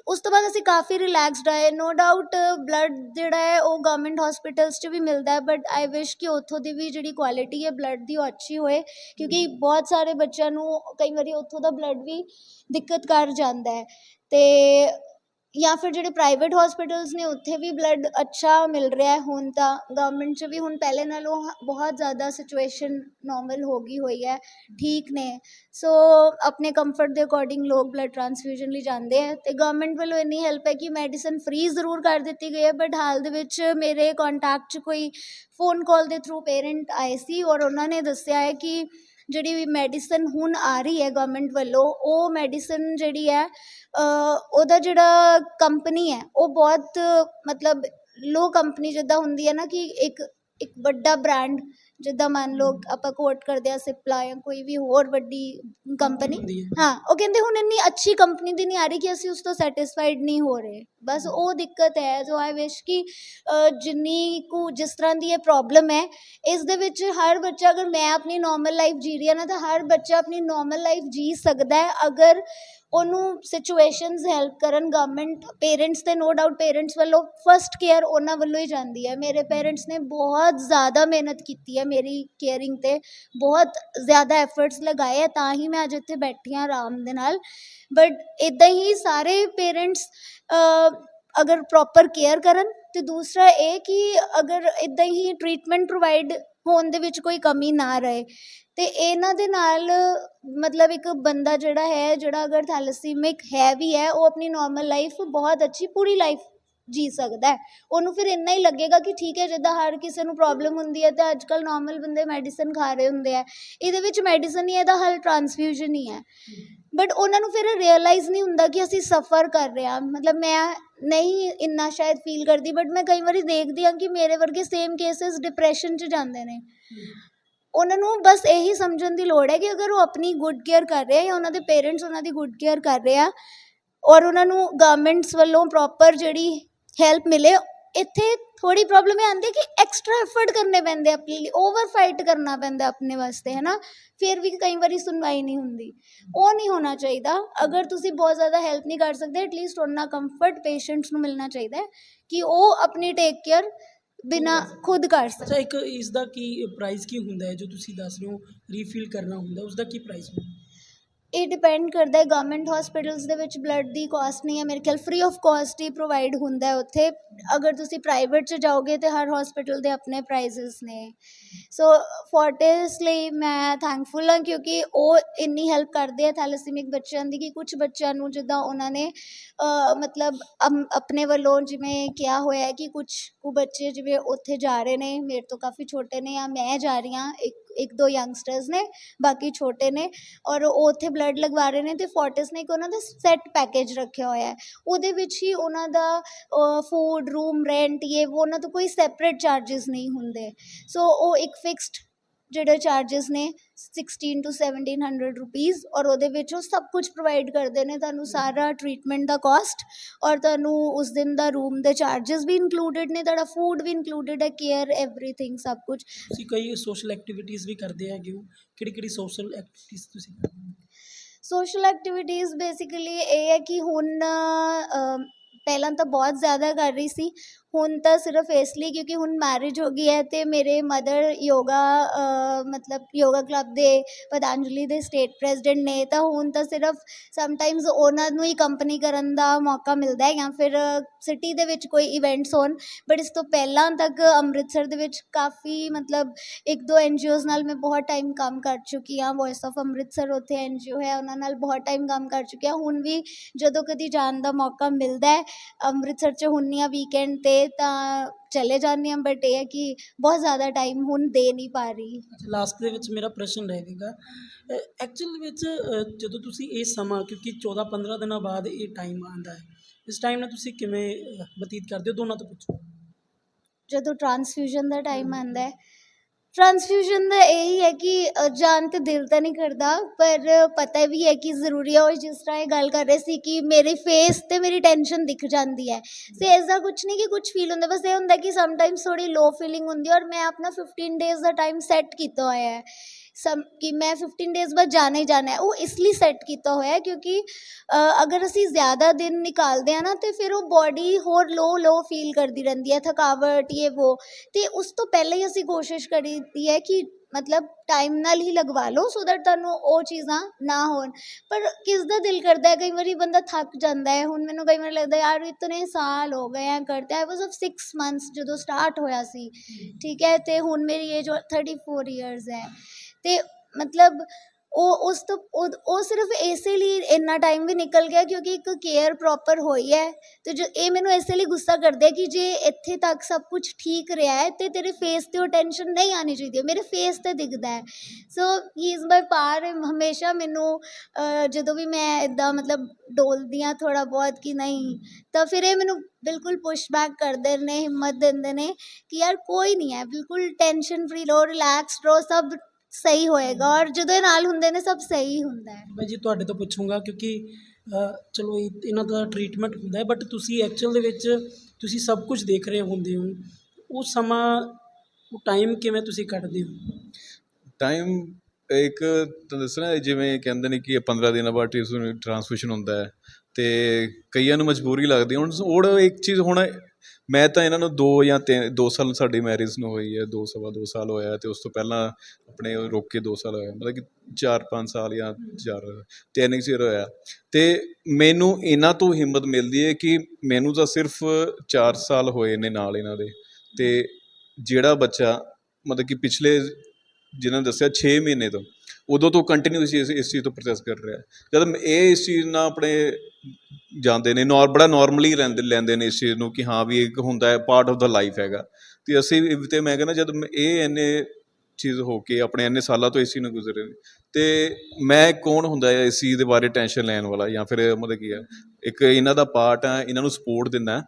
ਉਸ ਤੋਂ ਬਾਅਦ ਅਸੀਂ ਕਾਫੀ ਰਿਲੈਕਸਡ ਆਏ। ਨੋ ਡਾਊਟ ਬਲੱਡ ਜਿਹੜਾ ਹੈ, ਉਹ ਗਵਰਨਮੈਂਟ ਹਸਪੀਟਲਸ 'ਚ ਵੀ ਮਿਲਦਾ ਹੈ ਬਟ ਆਈ ਵਿਸ਼ ਕਿ ਉੱਥੋਂ ਦੀ ਵੀ ਜਿਹੜੀ ਕੁਆਲਿਟੀ ਹੈ ਬਲੱਡ ਦੀ ਉਹ ਅੱਛੀ ਹੋਏ, ਕਿਉਂਕਿ ਬਹੁਤ ਸਾਰੇ ਬੱਚਿਆਂ ਨੂੰ ਕਈ ਵਾਰੀ ਉੱਥੋਂ ਦਾ ਬਲੱਡ ਵੀ ਦਿੱਕਤ ਕਰ ਜਾਂਦਾ ਹੈ। ਤੇ ਜਾਂ ਫਿਰ ਜਿਹੜੇ ਪ੍ਰਾਈਵੇਟ ਹੋਸਪਿਟਲਸ ਨੇ, ਉੱਥੇ ਵੀ ਬਲੱਡ ਅੱਛਾ ਮਿਲ ਰਿਹਾ ਹੁਣ ਤਾਂ। ਗਵਰਨਮੈਂਟ 'ਚ ਵੀ ਹੁਣ ਪਹਿਲੇ ਨਾਲੋਂ ਹ- ਬਹੁਤ ਜ਼ਿਆਦਾ ਸਿਚੁਏਸ਼ਨ ਨੋਰਮਲ ਹੋ ਗਈ ਹੋਈ ਹੈ। ਠੀਕ ਨੇ। ਸੋ ਆਪਣੇ ਕੰਫਰਟ ਦੇ ਅਕੋਰਡਿੰਗ ਲੋਕ ਬਲੱਡ ਟ੍ਰਾਂਸਫਿਊਜ਼ਨ ਲਈ ਜਾਂਦੇ ਹੈ ਅਤੇ ਗਵਰਨਮੈਂਟ ਵੱਲੋਂ ਇੰਨੀ ਹੈਲਪ ਹੈ ਕਿ ਮੈਡੀਸਨ ਫ੍ਰੀ ਜ਼ਰੂਰ ਕਰ ਦਿੱਤੀ ਗਈ ਹੈ। ਬਟ ਹਾਲ ਦੇ ਵਿੱਚ ਮੇਰੇ ਕੰਟੈਕਟ 'ਚ ਕੋਈ ਫੋਨ ਕਾਲ ਦੇ ਥਰੂ ਪੇਰੈਂਟ ਆਏ ਸੀ ਔਰ ਉਹਨਾਂ ਨੇ ਦੱਸਿਆ ਹੈ ਕਿ ਜਿਹੜੀ ਵੀ ਮੈਡੀਸਨ ਹੁਣ ਆ ਰਹੀ ਹੈ ਗਵਰਨਮੈਂਟ ਵੱਲੋਂ, ਉਹ ਮੈਡੀਸਨ ਜਿਹੜੀ ਹੈ ਉਹਦਾ ਜਿਹੜਾ ਕੰਪਨੀ ਹੈ, ਉਹ ਬਹੁਤ ਮਤਲਬ ਲੋ ਕੰਪਨੀ ਜਿੱਦਾਂ ਹੁੰਦੀ ਹੈ ਨਾ ਕਿ ਇੱਕ ਇੱਕ ਵੱਡਾ ਬ੍ਰਾਂਡ ਜਿੱਦਾਂ ਮੰਨ ਲਓ ਆਪਾਂ ਕੋਟ ਕਰਦੇ ਆ ਸਿਪਲਾ ਜਾਂ ਕੋਈ ਵੀ ਹੋਰ ਵੱਡੀ ਕੰਪਨੀ ਹੈ। ਉਹ ਕਹਿੰਦੇ ਹੁਣ ਇੰਨੀ ਅੱਛੀ ਕੰਪਨੀ ਦੀ ਨਹੀਂ ਆ ਰਹੀ ਕਿ ਅਸੀਂ ਉਸ ਤੋਂ ਸੈਟੀਸਫਾਈਡ ਨਹੀਂ ਹੋ ਰਹੇ। ਬਸ ਉਹ ਦਿੱਕਤ ਹੈ। ਜੋ ਆਈ ਵਿਸ਼ ਕਿ ਜਿੰਨੀ ਕੁ ਜਿਸ ਤਰ੍ਹਾਂ ਦੀ ਇਹ ਪ੍ਰੋਬਲਮ ਹੈ ਇਸ ਦੇ ਵਿੱਚ ਹਰ ਬੱਚਾ ਅਗਰ ਮੈਂ ਆਪਣੀ ਨਾਰਮਲ ਲਾਈਫ ਜੀ ਰਹੀ ਹਾਂ ਨਾ ਤਾਂ ਹਰ ਬੱਚਾ ਆਪਣੀ ਨਾਰਮਲ ਲਾਈਫ ਜੀ ਸਕਦਾ ਹੈ। ਅਗਰ ਉਹਨੂੰ ਸਿਚੁਏਸ਼ਨਸ ਹੈਲਪ ਕਰਨ ਗਵਰਨਮੈਂਟ ਪੇਰੈਂਟਸ ਅਤੇ ਨੋ ਡਾਊਟ ਪੇਰੈਂਟਸ ਵੱਲੋਂ ਫਸਟ ਕੇਅਰ ਉਹਨਾਂ ਵੱਲੋਂ ਹੀ ਜਾਂਦੀ ਹੈ। ਮੇਰੇ ਪੇਰੈਂਟਸ ਨੇ ਬਹੁਤ ਜ਼ਿਆਦਾ ਮਿਹਨਤ ਕੀਤੀ ਹੈ ਮੇਰੀ ਕੇਅਰਿੰਗ ਤੇ, ਬਹੁਤ ਜ਼ਿਆਦਾ ਐਫਰਟਸ ਲਗਾਏ ਹੈ ਤਾਂ ਹੀ ਮੈਂ ਅੱਜ ਇੱਥੇ ਬੈਠੀ ਹਾਂ ਆਰਾਮ ਦੇ ਨਾਲ। ਬਟ ਇੱਦਾਂ ਹੀ ਸਾਰੇ ਪੇਰੈਂਟਸ ਅਗਰ ਪ੍ਰੋਪਰ ਕੇਅਰ ਕਰਨ ਅਤੇ ਦੂਸਰਾ ਇਹ ਕਿ ਅਗਰ ਇੱਦਾਂ ਹੀ ਟ੍ਰੀਟਮੈਂਟ ਪ੍ਰੋਵਾਈਡ ਹੋਣ ਦੇ ਵਿੱਚ ਕੋਈ ਕਮੀ ਨਾ ਰਹੇ। ਤੇ ਇਹਨਾਂ ਦੇ ਨਾਲ ਮਤਲਬ ਇੱਕ ਬੰਦਾ ਜਿਹੜਾ ਹੈ ਜਿਹੜਾ ਅਗਰ ਥੈਲੇਸੀਮਿਕ ਹੈ ਵੀ ਹੈ ਉਹ ਆਪਣੀ ਨਾਰਮਲ ਲਾਈਫ ਬਹੁਤ ਅੱਛੀ ਪੂਰੀ ਲਾਈਫ ਜੀ ਸਕਦਾ ਹੈ। ਉਹਨੂੰ ਫਿਰ ਇੰਨਾ ਹੀ ਲੱਗੇਗਾ ਕਿ ਠੀਕ ਹੈ ਜਿੱਦਾਂ ਹਰ ਕਿਸੇ ਨੂੰ ਪ੍ਰੋਬਲਮ ਹੁੰਦੀ ਹੈ ਤਾਂ ਅੱਜ ਕੱਲ੍ਹ ਨਾਰਮਲ ਬੰਦੇ ਮੈਡੀਸਨ ਖਾ ਰਹੇ ਹੁੰਦੇ ਆ। ਇਹਦੇ ਵਿੱਚ ਮੈਡੀਸਨ ਹੀ ਹੈ, ਇਹਦਾ ਹੱਲ ਟ੍ਰਾਂਸਫਿਊਜ਼ਨ ਹੀ ਹੈ। ਬਟ ਉਹਨਾਂ ਨੂੰ ਫਿਰ ਰਿਅਲਾਈਜ਼ ਨਹੀਂ ਹੁੰਦਾ ਕਿ ਅਸੀਂ ਸਫਰ ਕਰ ਰਹੇ ਹਾਂ। ਮਤਲਬ ਮੈਂ ਨਹੀਂ ਇੰਨਾ ਸ਼ਾਇਦ ਫੀਲ ਕਰਦੀ ਬਟ ਮੈਂ ਕਈ ਵਾਰੀ ਦੇਖਦੀ ਹਾਂ ਕਿ ਮੇਰੇ ਵਰਗੇ ਸੇਮ ਕੇਸਿਸ ਡਿਪਰੈਸ਼ਨ 'ਚ ਜਾਂਦੇ ਨੇ। ਉਹਨਾਂ ਨੂੰ ਬਸ ਇਹੀ ਸਮਝਣ ਦੀ ਲੋੜ ਹੈ ਕਿ ਅਗਰ ਉਹ ਆਪਣੀ ਗੁੱਡ ਕੇਅਰ ਕਰ ਰਹੇ ਆ ਜਾਂ ਉਹਨਾਂ ਦੇ ਪੇਰੈਂਟਸ ਉਹਨਾਂ ਦੀ ਗੁੱਡ ਕੇਅਰ ਕਰ ਰਹੇ ਆ ਔਰ ਉਹਨਾਂ ਨੂੰ ਗਵਰਨਮੈਂਟਸ ਵੱਲੋਂ ਪ੍ਰੋਪਰ ਜਿਹੜੀ ਹੈਲਪ ਮਿਲੇ ਇੱਥੇ ਥੋੜੀ ਪ੍ਰੋਬਲਮ ਇਹ ਆਉਂਦੀ ਹੈ ਕਿ ਐਕਸਟਰਾ ਐਫਰਟ ਕਰਨੇ ਪੈਂਦੇ ਆਪਣੇ ਲਈ ਓਵਰ ਫਾਈਟ ਕਰਨਾ ਪੈਂਦਾ ਆਪਣੇ ਵਾਸਤੇ ਹੈ ਨਾ ਫਿਰ ਵੀ ਕਈ ਵਾਰੀ ਸੁਣਵਾਈ ਨਹੀਂ ਹੁੰਦੀ। ਉਹ ਨਹੀਂ ਹੋਣਾ ਚਾਹੀਦਾ। ਅਗਰ ਤੁਸੀਂ ਬਹੁਤ ਜ਼ਿਆਦਾ ਹੈਲਪ ਨਹੀਂ ਕਰ ਸਕਦੇ ਐਟਲੀਸਟ ਉਹਨਾਂ ਕੰਫਰਟ ਪੇਸ਼ੈਂਟਸ ਨੂੰ ਮਿਲਣਾ ਚਾਹੀਦਾ ਕਿ ਉਹ ਆਪਣੀ ਟੇਕ ਕੇਅਰ ਬਿਨਾ ਖੁਦ ਕਰ ਸਕਣ। ਅੱਛਾ ਇੱਕ ਇਸ ਦਾ ਕੀ ਪ੍ਰਾਈਸ ਕੀ ਹੁੰਦਾ ਹੈ? ਜੋ ਤੁਸੀਂ ਦੱਸ ਰਹੇ ਹੋ ਰੀਫਿਲ ਕਰਨਾ ਹੁੰਦਾ ਉਸ ਦਾ ਕੀ ਪ੍ਰਾਈਸ ਹੁੰਦਾ? ਇਹ ਡਿਪੈਂਡ ਕਰਦਾ ਹੈ ਗਵਰਨਮੈਂਟ ਹਸਪੀਟਲਸ ਦੇ ਵਿੱਚ ਬਲੱਡ ਦੀ ਕਾਸਟ ਨਹੀਂ ਹੈ। ਮੇਰੇ ਖਿਆਲ ਫ੍ਰੀ ਆਫ ਕਾਸਟ ਹੀ ਪ੍ਰੋਵਾਈਡ ਹੁੰਦਾ ਹੈ ਉੱਥੇ। ਅਗਰ ਤੁਸੀਂ ਪ੍ਰਾਈਵੇਟ 'ਚ ਜਾਓਗੇ ਤੇ ਹਰ ਹਸਪੀਟਲ ਦੇ ਆਪਣੇ ਪ੍ਰਾਈਜ਼ਸ ਨੇ। ਸੋ ਫੋਰਟਿਸ ਲਈ ਮੈਂ ਥੈਂਕਫੁਲ ਹਾਂ ਕਿਉਂਕਿ ਉਹ ਇੰਨੀ ਹੈਲਪ ਕਰਦੇ ਆ ਥੈਲੇਸੀਮਿਕ ਬੱਚਿਆਂ ਦੀ ਕਿ ਕੁਝ ਬੱਚਿਆਂ ਨੂੰ ਜਿੱਦਾਂ ਉਹਨਾਂ ਨੇ ਮਤਲਬ ਅਮ- ਆਪਣੇ ਵੱਲੋਂ ਜਿਵੇਂ ਕਿਹਾ ਹੋਇਆ ਕਿ ਕੁਝ ਕੁ ਬੱਚੇ ਜਿਵੇਂ ਉੱਥੇ ਜਾ ਰਹੇ ਨੇ, ਮੇਰੇ ਤੋਂ ਕਾਫੀ ਛੋਟੇ ਨੇ ਜਾਂ ਮੈਂ ਜਾ ਰਹੀ ਹਾਂ, ਇੱਕ ਇੱਕ ਦੋ ਯੰਗਸਟਰਸ ਨੇ, ਬਾਕੀ ਛੋਟੇ ਨੇ ਔਰ ਉਹ ਉੱਥੇ ਬਲੱਡ ਲਗਵਾ ਰਹੇ ਨੇ ਤੇ ਫੋਰਟਿਸ ਨੇ ਇੱਕ ਉਹਨਾਂ ਦਾ ਸੈੱਟ ਪੈਕੇਜ ਰੱਖਿਆ ਹੋਇਆ ਹੈ। ਉਹਦੇ ਵਿੱਚ ਹੀ ਉਹਨਾਂ ਦਾ ਫੂਡ ਰੂਮ ਰੈਂਟ ਇਹ, ਉਹ ਉਹਨਾਂ ਤੋਂ ਕੋਈ ਸੈਪਰੇਟ ਚਾਰजेस ਨਹੀਂ ਹੁੰਦੇ। ਸੋ ਉਹ ਇੱਕ ਫਿਕਸਡ ਜਿਹੜੇ ਚਾਰजेस ਨੇ 16 ਟੂ 1700 ਰੁਪੀਸ ਔਰ ਉਹਦੇ ਵਿੱਚ ਉਹ ਸਭ ਕੁਝ ਪ੍ਰੋਵਾਈਡ ਕਰਦੇ ਨੇ ਤੁਹਾਨੂੰ ਸਾਰਾ ਟ੍ਰੀਟਮੈਂਟ ਦਾ ਕਾਸਟ ਔਰ ਤੁਹਾਨੂੰ ਉਸ ਦਿਨ ਦਾ ਰੂਮ ਦੇ ਚਾਰजेस ਵੀ ਇਨਕਲੂਡਡ ਨੇ ਤੁਹਾਡਾ ਫੂਡ ਵੀ ਇਨਕਲੂਡਡ ਹੈ ਕੇਅਰ ਐਵਰੀਥਿੰਗ ਸਭ ਕੁਝ ਤੁਸੀਂ ਕਈ ਸੋਸ਼ਲ ਐਕਟੀਵਿਟੀਜ਼ ਵੀ ਕਰਦੇ ਹੈਗੇ ਹੋ। ਕਿਹੜੀ ਕਿਹੜੀ ਸੋਸ਼ਲ ਐਕਟੀਵਿਟੀਜ਼ ਤੁਸੀਂ ਕਰਦੇ ਹੋ? ਸੋਸ਼ਲ ਐਕਟੀਵਿਟੀਜ਼ ਬੇਸਿਕਲੀ ਇਹ ਹੈ ਕਿ ਹੁਣ ਪਹਿਲਾਂ ਤਾਂ ਬਹੁਤ ਜ਼ਿਆਦਾ ਕਰ ਰਹੀ ਸੀ। ਹੁਣ ਤਾਂ ਸਿਰਫ ਇਸ ਲਈ ਕਿਉਂਕਿ ਹੁਣ ਮੈਰਿਜ ਹੋ ਗਈ ਹੈ ਅਤੇ ਮੇਰੇ ਮਦਰ ਯੋਗਾ ਮਤਲਬ ਯੋਗਾ ਕਲੱਬ ਦੇ, ਪਤੰਜਲੀ ਦੇ ਸਟੇਟ ਪ੍ਰੈਜ਼ੀਡੈਂਟ ਨੇ, ਤਾਂ ਹੁਣ ਤਾਂ ਸਿਰਫ ਸਮਟਾਈਮਸ ਉਹਨਾਂ ਨੂੰ ਹੀ ਕੰਪਨੀ ਕਰਨ ਦਾ ਮੌਕਾ ਮਿਲਦਾ ਹੈ ਜਾਂ ਫਿਰ ਸਿਟੀ ਦੇ ਵਿੱਚ ਕੋਈ ਇਵੈਂਟਸ ਹੋਣ ਬਟ ਇਸ ਤੋਂ ਪਹਿਲਾਂ ਤੱਕ ਅੰਮ੍ਰਿਤਸਰ ਦੇ ਵਿੱਚ ਕਾਫੀ ਮਤਲਬ ਇੱਕ ਦੋ ਐਨ ਨਾਲ ਮੈਂ ਬਹੁਤ ਟਾਈਮ ਕੰਮ ਕਰ ਚੁੱਕੀ ਹਾਂ। ਵੌਇਸ ਆਫ ਅੰਮ੍ਰਿਤਸਰ ਉੱਥੇ ਐਨ ਹੈ, ਉਹਨਾਂ ਨਾਲ ਬਹੁਤ ਟਾਈਮ ਕੰਮ ਕਰ ਚੁੱਕੀ ਹਾਂ। ਹੁਣ ਵੀ ਜਦੋਂ ਕਦੀ ਜਾਣ ਦਾ ਮੌਕਾ ਮਿਲਦਾ ਹੈ, ਅੰਮ੍ਰਿਤਸਰ 'ਚ ਹੁੰਦੀ ਹਾਂ ਵੀਕਐਂਡ 'ਤੇ ਤਾਂ ਚਲੇ ਜਾਂਦੀ ਹਾਂ ਬਟ ਇਹ ਹੈ ਕਿ ਬਹੁਤ ਜ਼ਿਆਦਾ ਟਾਈਮ ਹੁਣ ਦੇ ਨਹੀਂ ਪਾ ਰਹੀ। ਲਾਸਟ ਦੇ ਵਿੱਚ ਮੇਰਾ ਪ੍ਰਸ਼ਨ ਰਹੇਗਾ ਐਕਚੁਅਲ ਵਿੱਚ ਅ, ਜਦੋਂ ਤੁਸੀਂ ਇਹ ਸਮਾਂ ਕਿਉਂਕਿ 14 15 ਦਿਨਾਂ ਬਾਅਦ ਇਹ ਟਾਈਮ ਆਉਂਦਾ ਹੈ ਇਸ ਟਾਈਮ ਨਾਲ ਤੁਸੀਂ ਕਿਵੇਂ ਅ, ਬਤੀਤ ਕਰਦੇ ਹੋ? ਦੋਨਾਂ ਤੋਂ ਪੁੱਛੋ। ਜਦੋਂ ਟ੍ਰਾਂਸਫਿਊਜ਼ਨ ਦਾ ਟਾਈਮ ਆਉਂਦਾ ਹੈ ਟ੍ਰਾਂਸਫਿਊਜ਼ਨ ਦਾ ਇਹੀ ਹੈ ਕਿ ਅ, ਜਾਣ ਤੇ ਦਿਲ ਤਾਂ ਨਹੀਂ ਕਰਦਾ ਪਰ ਪਤਾ ਵੀ ਹੈ ਕਿ ਜ਼ਰੂਰੀ ਹੈ ਉਹ ਜਿਸ ਤਰ੍ਹਾਂ ਇਹ ਗੱਲ ਕਰ ਰਹੇ ਸੀ ਕਿ ਮੇਰੇ ਫੇਸ ਤੇ ਮੇਰੀ ਟੈਨਸ਼ਨ ਦਿਖ ਜਾਂਦੀ ਹੈ। ਤੇ ਇਸ ਦਾ ਕੁਝ ਨਹੀਂ ਕਿ ਕੁਝ ਫੀਲ ਹੁੰਦਾ ਬਸ ਇਹ ਹੁੰਦਾ ਕਿ ਸਮਟਾਈਮਸ ਥੋੜੀ ਲੋ ਫੀਲਿੰਗ ਹੁੰਦੀ ਔਰ ਮੈਂ ਆਪਣਾ 15 ਡੇਜ਼ ਦਾ ਟਾਈਮ ਸੈੱਟ ਕੀਤਾ ਹੋਇਆ ਹੈ। ਸਮ ਕਿ ਮੈਂ 15 ਡੇਜ਼ ਬਾਅਦ ਜਾਣਾ ਹੀ ਜਾਣਾ ਹੈ। ਉਹ ਇਸ ਲਈ ਸੈੱਟ ਕੀਤਾ ਹੋਇਆ ਹੈ ਕਿਉਂਕਿ ਅਗਰ ਅਸੀਂ ਜ਼ਿਆਦਾ ਦਿਨ ਨਿਕਾਲਦੇ ਆ ਨਾ ਤੇ ਫਿਰ ਉਹ ਬਾਡੀ ਹੋਰ ਲੋ ਲੋ ਫੀਲ ਕਰਦੀ ਰਹਿੰਦੀ ਹੈ। ਥਕਾਵਟ ਇਹ ਉਹ ਤੇ ਉਸ ਤੋਂ ਪਹਿਲਾਂ ਹੀ ਅਸੀਂ ਕੋਸ਼ਿਸ਼ ਕਰੀਦੀ ਹੈ ਕਿ ਮਤਲਬ ਟਾਈਮ ਨਾਲ ਹੀ ਲਗਵਾ ਲਓ ਸੋ ਦੈਟ ਤੁਹਾਨੂੰ ਉਹ ਚੀਜ਼ਾਂ ਨਾ ਹੋਣ। ਪਰ ਕਿਸ ਦਾ ਦਿਲ ਕਰਦਾ ਹੈ? ਕਈ ਵਾਰੀ ਬੰਦਾ ਥੱਕ ਜਾਂਦਾ ਹੈ। ਹੁਣ ਮੈਨੂੰ ਕਈ ਵਾਰ ਲੱਗਦਾ ਯਾਰ ਇਤਨੇ ਸਾਲ ਹੋ ਗਏ ਆ ਕਰਤੇ ਆਈ ਵਾਸ ਆਫ 6 ਮੰਥਸ ਜਦੋਂ ਸਟਾਰਟ ਹੋਇਆ ਸੀ। ਠੀਕ ਹੈ ਤੇ ਹੁਣ ਮੇਰੀ ਏਜ 34 ਇਅਰਸ ਹੈ। ਅਤੇ ਮਤਲਬ ਉਹ ਉਸ ਤੋਂ ਉਹ ਉਹ ਸਿਰਫ ਇਸੇ ਲਈ ਇੰਨਾ ਟਾਈਮ ਵੀ ਨਿਕਲ ਗਿਆ ਕਿਉਂਕਿ ਇੱਕ ਕੇਅਰ ਪ੍ਰੋਪਰ ਹੋਈ ਹੈ ਅਤੇ ਜੋ ਇਹ ਮੈਨੂੰ ਇਸੇ ਲਈ ਗੁੱਸਾ ਕਰਦੇ ਕਿ ਜੇ ਇੱਥੇ ਤੱਕ ਸਭ ਕੁਝ ਠੀਕ ਰਿਹਾ ਹੈ ਤਾਂ ਤੇਰੇ ਫੇਸ ਤੇ ਉਹ ਟੈਨਸ਼ਨ ਨਹੀਂ ਆਉਣੀ ਚਾਹੀਦੀ ਹੈ। ਮੇਰੇ ਫੇਸ ਤੇ ਦਿਖਦਾ ਹੈ ਸੋ ਹੀ ਇਜ਼ ਮਾਈ ਪਾਰ ਹਮੇਸ਼ਾ ਮੈਨੂੰ ਜਦੋਂ ਵੀ ਮੈਂ ਇੱਦਾਂ ਮਤਲਬ ਡੋਲਦੀ ਹਾਂ ਥੋੜ੍ਹਾ ਬਹੁਤ ਕਿ ਨਹੀਂ, ਤਾਂ ਫਿਰ ਇਹ ਮੈਨੂੰ ਬਿਲਕੁਲ ਪੁਸ਼ ਬੈਕ ਕਰਦੇ ਨੇ, ਹਿੰਮਤ ਦਿੰਦੇ ਨੇ ਕਿ ਯਾਰ ਕੋਈ ਨਹੀਂ ਹੈ, ਬਿਲਕੁਲ ਟੈਨਸ਼ਨ ਫਰੀ ਰਹੋ ਰਿਲੈਕਸ ਰਹੋ, ਸਭ ਸਹੀ ਹੋਏਗਾ ਔਰ ਜਦੋਂ ਇਹ ਨਾਲ ਹੁੰਦੇ ਨੇ ਸਭ ਸਹੀ ਹੁੰਦਾ ਹੈ। ਮੈਂ ਜੀ ਤੁਹਾਡੇ ਤੋਂ ਪੁੱਛੂੰਗਾ ਕਿਉਂਕਿ ਅ, ਚਲੋ ਇਹ- ਇਹਨਾਂ ਦਾ ਟ੍ਰੀਟਮੈਂਟ ਹੁੰਦਾ ਹੈ ਬਟ ਤੁਸੀਂ ਐਕਚੁਅਲ ਦੇ ਵਿੱਚ ਤੁਸੀਂ ਸਭ ਕੁਝ ਦੇਖ ਰਹੇ ਹੁੰਦੇ ਹੋ। ਉਹ ਸਮਾਂ ਉਹ ਟਾਈਮ ਕਿਵੇਂ ਤੁਸੀਂ ਕੱਢਦੇ ਹੋ? ਟਾਈਮ ਇੱਕ ਤਾਂ ਦੱਸਣਾ ਜਿਵੇਂ ਕਹਿੰਦੇ ਨੇ ਕਿ ਇਹ 15 ਦਿਨਾਂ ਬਾਅਦ ਟ੍ਰਾਂਸਫਿਊਸ਼ਨ ਹੁੰਦਾ ਹੈ ਤੇ ਕਈਆਂ ਨੂੰ ਮਜਬੂਰੀ ਲੱਗਦੀ ਹੈ। ਹੁਣ ਉਹ ਇੱਕ ਚੀਜ਼ ਹੁਣ ਮੈਂ ਤਾਂ ਇਹਨਾਂ ਨੂੰ ਦੋ ਜਾਂ 3 2 ਸਾਲ ਸਾਡੀ ਮੈਰਿਜ ਨੂੰ ਹੋਈ ਹੈ, ਦੋ ਸਵਾ ਦੋ ਸਾਲ ਹੋਇਆ ਅਤੇ ਉਸ ਤੋਂ ਪਹਿਲਾਂ ਆਪਣੇ ਰੋਕ ਕੇ ਦੋ ਸਾਲ ਹੋਇਆ, ਮਤਲਬ ਕਿ 4-5 ਸਾਲ ਜਾਂ ਚਾਰ, ਤਿੰਨ ਕੁ ਚਿਰ ਹੋਇਆ। ਅਤੇ ਮੈਨੂੰ ਇਹਨਾਂ ਤੋਂ ਹਿੰਮਤ ਮਿਲਦੀ ਹੈ ਕਿ ਮੈਨੂੰ ਤਾਂ ਸਿਰਫ ਚਾਰ ਸਾਲ ਹੋਏ ਨੇ ਨਾਲ ਇਹਨਾਂ ਦੇ ਅਤੇ ਜਿਹੜਾ ਬੱਚਾ, ਮਤਲਬ ਕਿ ਪਿਛਲੇ ਜਿਨ੍ਹਾਂ ਨੇ ਦੱਸਿਆ 6 ਮਹੀਨੇ ਤੋਂ, ਉਦੋਂ ਤੋਂ ਕੰਟੀਨਿਊ ਇਸ ਇਸ ਚੀਜ਼ ਤੋਂ ਪ੍ਰੋਸੈਸ ਕਰ ਰਿਹਾ। ਜਦ ਇਹ ਇਸ ਚੀਜ਼ ਨਾਲ ਆਪਣੇ ਜਾਂਦੇ ਨੇ, ਨੌਰ, ਬੜਾ ਨਾਰਮਲੀ ਲੈਂਦੇ ਲੈਂਦੇ ਨੇ ਇਸ ਚੀਜ਼ ਨੂੰ ਕਿ ਹਾਂ ਵੀ ਇੱਕ ਹੁੰਦਾ ਹੈ ਪਾਰਟ ਆਫ ਦਾ ਲਾਈਫ ਹੈਗਾ। ਤੇ ਅਸੀਂ ਵੀ- ਤੇ ਮੈਂ ਕਹਿੰਦਾ ਜਦ ਇਹ ਇੰਨੇ ਚੀਜ਼ ਹੋ ਕੇ ਆਪਣੇ ਇੰਨੇ ਸਾਲਾਂ ਤੋਂ ਇਸ ਚੀਜ਼ ਨੂੰ ਗੁਜ਼ਰੇ ਨੇ। ਤੇ ਮੈਂ ਕੌਣ ਹੁੰਦਾ ਹੈ ਇਸ ਚੀਜ਼ ਦੇ ਬਾਰੇ ਟੈਨਸ਼ਨ ਲੈਣ ਵਾਲਾ ਜਾਂ ਫਿਰ ਮਤਲਬ ਕੀ ਹੈ, ਇੱਕ ਇਹਨਾਂ ਦਾ ਪਾਰਟ ਹੈ, ਇਹਨਾਂ ਨੂੰ ਸਪੋਰਟ ਦਿੰਦਾ ਹੈ।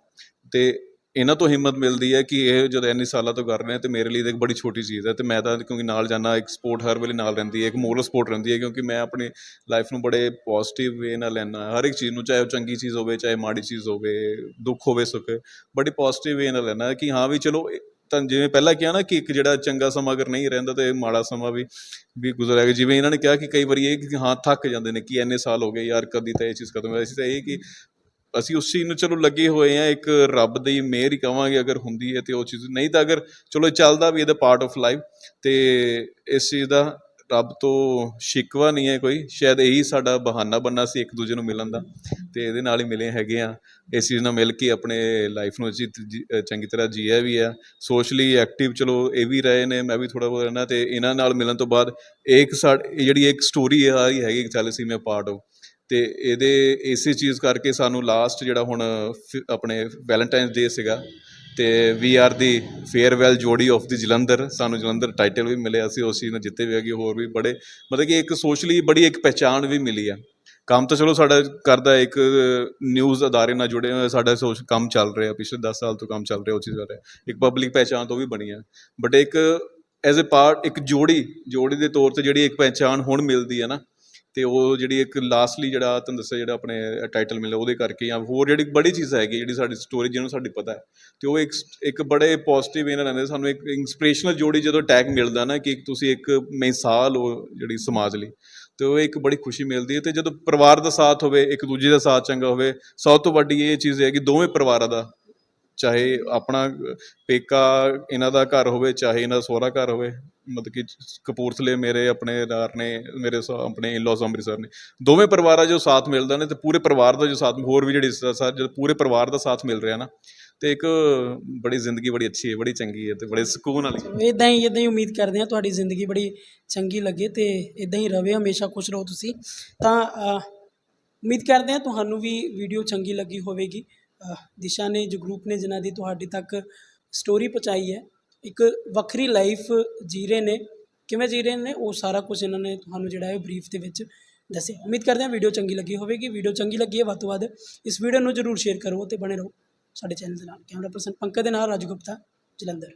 ਤੇ ਇਹਨਾਂ ਤੋਂ ਹਿੰਮਤ ਮਿਲਦੀ ਹੈ ਕਿ ਇਹ ਜਦੋਂ ਇੰਨੇ ਸਾਲਾਂ ਤੋਂ ਕਰ ਰਹੇ ਨੇ ਤੇ ਮੇਰੇ ਲਈ ਤਾਂ ਇੱਕ ਬੜੀ ਛੋਟੀ ਚੀਜ਼ ਹੈ ਤੇ ਮੈਂ ਤਾਂ ਕਿਉਂਕਿ ਨਾਲ ਜਾਣਾ ਇੱਕ ਸਪੋਰਟ ਹਰ ਵੇਲੇ ਨਾਲ ਰਹਿੰਦੀ ਹੈ, ਇੱਕ ਮੋਰਲ ਸਪੋਰਟ ਰਹਿੰਦੀ ਹੈ ਕਿਉਂਕਿ ਮੈਂ ਆਪਣੀ ਲਾਈਫ ਨੂੰ ਬੜੇ ਪੋਜ਼ਿਟਿਵ ਵੇ ਨਾਲ ਲੈਣਾ ਹਰ ਇੱਕ ਚੀਜ਼ ਨੂੰ ਚਾਹੇ ਉਹ ਚੰਗੀ ਚੀਜ਼ ਹੋਵੇ, ਚਾਹੇ ਮਾੜੀ ਚੀਜ਼ ਹੋਵੇ, ਦੁੱਖ ਹੋਵੇ, ਸੁੱਖ, ਬੜੀ ਪੋਜ਼ਿਟਿਵ ਵੇ ਨਾਲ ਲੈਣਾ ਕਿ ਹਾਂ ਵੀ ਚਲੋ ਤਾਂ ਜਿਵੇਂ ਪਹਿਲਾਂ ਕਿਹਾ ਨਾ ਕਿ ਇੱਕ ਜਿਹੜਾ ਚੰਗਾ ਸਮਾਂ ਅਗਰ ਨਹੀਂ ਰਹਿੰਦਾ ਤੇ ਮਾੜਾ ਸਮਾਂ ਵੀ ਵੀ ਗਿਆ। ਜਿਵੇਂ ਇਹਨਾਂ ਨੇ ਕਿਹਾ ਕਿ ਕਈ ਵਾਰੀ ਇਹ ਕਿ ਹਾਂ ਥੱਕ ਜਾਂਦੇ ਨੇ ਕਿ ਇੰਨੇ ਸਾਲ ਹੋ ਗਏ ਯਾਰ ਕਦੀ ਤਾਂ ਇਹ ਚੀਜ਼ ਖਤਮ ਹੋਈ। ਅਸੀਂ ਤਾਂ ਇਹ ਕਿ ਅਸੀਂ ਉਸ ਚੀਜ਼ ਨੂੰ ਚਲੋ ਲੱਗੇ ਹੋਏ ਆ ਇੱਕ ਰੱਬ ਦੀ ਮਿਹਰ ਹੀ ਕਵਾਂਗੇ ਅਗਰ ਹੁੰਦੀ ਹੈ ਤੇ ਉਹ ਚੀਜ਼, ਨਹੀਂ ਤਾਂ ਅਗਰ ਚਲੋ ਚੱਲਦਾ ਵੀ ਇਹਦਾ ਪਾਰਟ ਆਫ ਲਾਈਫ ਤੇ ਇਸ ਚੀਜ਼ ਦਾ ਰੱਬ ਤੋਂ ਸ਼ਿਕਵਾ ਨਹੀਂ ਹੈ ਕੋਈ, ਸ਼ਾਇਦ ਇਹੀ ਸਾਡਾ ਬਹਾਨਾ ਬੰਨਾ ਸੀ ਇੱਕ ਦੂਜੇ ਨੂੰ ਮਿਲਣ ਦਾ ਤੇ ਇਹਦੇ ਨਾਲ ਹੀ ਮਿਲੇ ਹੈਗੇ ਆ ਇਸ ਚੀਜ਼ ਨਾਲ ਮਿਲ ਕੇ ਆਪਣੇ ਲਾਈਫ ਨੂੰ ਅਸੀਂ ਜੀ- ਚੰਗੀ ਤਰ੍ਹਾਂ ਜੀਆ ਵੀ ਆ ਸੋਸ਼ਲੀ ਐਕਟਿਵ ਚਲੋ ਇਹ ਵੀ ਰਹੇ ਨੇ, ਮੈਂ ਵੀ ਥੋੜਾ ਬਹੁਤ ਰਹਿਣਾ ਤੇ ਇਹਨਾਂ ਨਾਲ ਮਿਲਣ ਤੋਂ ਬਾਅਦ ਇੱਕ ਸਾ, ਇਹ ਜਿਹੜੀ ਇੱਕ ਸਟੋਰੀ ਆ ਰਹੀ ਹੈਗੀ ਚੱਲ ਸੀ ਮੈਂ ਪਾਰਟ ਆਫ ਤੇ ਇਹਦੇ ਇਸੇ ਚੀਜ਼ ਕਰਕੇ ਸਾਨੂੰ ਲਾਸਟ ਜਿਹੜਾ ਹੁਣ ਫਿ- ਆਪਣੇ ਵੈਲੈਂਟਾਈਨਸ ਡੇ ਸੀਗਾ ਤੇ ਵੀ ਆਰ ਦੀ ਫੇਅਰਵੈਲ ਜੋੜੀ ਆਫ ਦੀ ਜਲੰਧਰ, ਸਾਨੂੰ ਜਲੰਧਰ ਟਾਈਟਲ ਵੀ ਮਿਲਿਆ ਸੀ, ਉਸ ਚੀਜ਼ ਨਾਲ ਜਿੱਤੇ ਵੀ ਹੈਗੇ, ਹੋਰ ਵੀ ਬੜੇ, ਮਤਲਬ ਕਿ ਇੱਕ ਸੋਸ਼ਲੀ ਬੜੀ ਇੱਕ ਪਹਿਚਾਣ ਵੀ ਮਿਲੀ ਆ। ਕੰਮ ਤਾਂ ਚਲੋ ਸਾਡਾ ਕਰਦਾ ਇੱਕ ਨਿਊਜ਼ ਅਦਾਰੇ ਨਾਲ ਜੁੜੇ ਹੋਏ, ਸਾਡਾ ਸੋਚ ਕੰਮ ਚੱਲ ਰਿਹਾ, ਪਿਛਲੇ 10 ਸਾਲ ਤੋਂ ਕੰਮ ਚੱਲ ਰਿਹਾ, ਉਹ ਚੀਜ਼ ਕਰ ਇੱਕ ਪਬਲਿਕ ਪਹਿਚਾਣ ਤੋਂ ਵੀ ਬਣੀ ਆ। ਬਟ ਇੱਕ ਐਜ਼ ਅ ਪਾਰਟ ਇੱਕ ਜੋੜੀ ਜੋੜੀ ਦੇ ਤੌਰ ਤੇ ਜਿਹੜੀ ਇੱਕ ਪਹਿਚਾਣ ਹੁਣ ਮਿਲਦੀ ਹੈ ਨਾ ਤੇ ਉਹ ਜਿਹੜੀ ਇੱਕ ਲਾਸਟਲੀ ਜਿਹੜਾ ਤੁਹਾਨੂੰ ਦੱਸਿਆ ਜਿਹੜਾ ਆਪਣੇ ਟਾਈਟਲ ਮਿਲਿਆ ਉਹਦੇ ਕਰਕੇ ਜਾਂ ਹੋਰ ਜਿਹੜੀ ਬੜੀ ਚੀਜ਼ ਹੈਗੀ, ਜਿਹੜੀ ਸਾਡੀ ਸਟੋਰੀ ਜਿਹਨੂੰ ਸਾਡੀ ਪਤਾ ਹੈ, ਤੇ ਉਹ ਇੱਕ ਇੱਕ ਬੜੇ ਪੋਜ਼ਿਟਿਵ ਵੇ ਨਾਲ ਰਹਿੰਦੇ, ਸਾਨੂੰ ਇੱਕ ਇੰਸਪੀਰੇਸ਼ਨਲ ਜੋੜੀ ਜਦੋਂ ਟੈਗ ਮਿਲਦਾ ਨਾ ਕਿ ਤੁਸੀਂ ਇੱਕ ਮਿਸਾਲ ਹੋ ਜਿਹੜੀ ਸਮਾਜ ਲਈ, ਤੇ ਉਹ ਇੱਕ ਬੜੀ ਖੁਸ਼ੀ ਮਿਲਦੀ ਹੈ, ਤੇ ਜਦੋਂ ਪਰਿਵਾਰ ਦਾ ਸਾਥ ਹੋਵੇ, ਇੱਕ ਦੂਜੇ ਦਾ ਸਾਥ ਚੰਗਾ ਹੋਵੇ, ਸਭ ਤੋਂ ਵੱਡੀ ਇਹ ਚੀਜ਼ ਹੈ ਕਿ ਦੋਵੇਂ ਪਰਿਵਾਰਾਂ ਦਾ ਚਾਹੇ ਆਪਣਾ ਪੇਕਾ ਇਹਨਾਂ ਦਾ ਘਰ ਹੋਵੇ, ਚਾਹੇ ਇਹਨਾਂ ਦਾ ਸਹੁਰਾ ਘਰ ਹੋਵੇ, ਮਤਲਬ ਕਿ ਕਪੂਰਥਲੇ ਮੇਰੇ ਆਪਣੇ ਦਾਰ ਨੇ, ਮੇਰੇ ਸ- ਆਪਣੇ ਇਨ-ਲॉज ਅੰਮ੍ਰਿਤਸਰ ਨੇ। ਦੋਵੇਂ ਪਰਿਵਾਰਾਂ ਜੋ ਸਾਥ ਮਿਲਦਾ ਨੇ ਤੇ ਪੂਰੇ ਪਰਿਵਾਰ ਦਾ ਜੋ ਸਾਥ, ਹੋਰ ਵੀ ਜਿਹੜੀ ਸਰ ਸ- ਜਦੋਂ ਪੂਰੇ ਪਰਿਵਾਰ ਦਾ ਸਾਥ ਮਿਲ ਰਿਹਾ ਨਾ, ਤੇ ਇੱਕ ਬੜੀ ਜ਼ਿੰਦਗੀ ਬੜੀ ਅੱਛੀ ਹੈ, ਬੜੀ ਚੰਗੀ ਹੈ ਤੇ ਬੜੇ ਸਕੂਨ ਵਾਲੀ ਇਦਾਂ ਹੀ ਇਦਾਂ ਹੀ ਉਮੀਦ ਕਰਦੇ ਹਾਂ ਤੁਹਾਡੀ ਜ਼ਿੰਦਗੀ ਬੜੀ ਚੰਗੀ ਲੱਗੇ ਤੇ ਇਦਾਂ ਹੀ ਰਵੇ, ਹਮੇਸ਼ਾ ਖੁਸ਼ ਰਹੋ ਤੁਸੀਂ। ਤਾਂ ਉਮੀਦ ਕਰਦੇ ਹਾਂ ਤੁਹਾਨੂੰ ਵੀ ਵੀਡੀਓ ਚੰਗੀ ਲੱਗੀ ਹੋਵੇਗੀ। ਦਿਸ਼ਾ ਨੇ, ਜੋ ਗਰੁੱਪ ਨੇ ਜਿਨ੍ਹਾਂ ਦੀ ਤੁਹਾਡੇ ਤੱਕ ਸਟੋਰੀ ਪਹੁੰਚਾਈ ਹੈ, ਇੱਕ ਵੱਖਰੀ ਲਾਈਫ ਜੀ ਰਹੇ ਨੇ। ਕਿਵੇਂ ਜੀ ਰਹੇ ਨੇ? ਉਹ ਸਾਰਾ ਕੁਝ ਇਹਨਾਂ ਨੇ ਤੁਹਾਨੂੰ ਜਿਹੜਾ ਹੈ ਬਰੀਫ ਦੇ ਵਿੱਚ ਦੱਸਿਆ। ਉਮੀਦ ਕਰਦੇ ਹਾਂ ਵੀਡੀਓ ਚੰਗੀ ਲੱਗੀ ਹੋਵੇਗੀ। ਵੀਡੀਓ ਚੰਗੀ ਲੱਗੀ ਹੈ, ਵੱਧ ਤੋਂ ਵੱਧ ਇਸ ਵੀਡੀਓ ਨੂੰ ਜਰੂਰ ਸ਼ੇਅਰ ਕਰੋ ਤੇ ਬਣੇ ਰਹੋ ਸਾਡੇ ਚੈਨਲ ਦੇ ਨਾਲ। ਕੈਮਰਾ ਪਰਸਨ ਪੰਕਜ ਦੇ ਨਾਲ, ਰਾਜੂ ਗੁਪਤਾ, ਜਲੰਧਰ।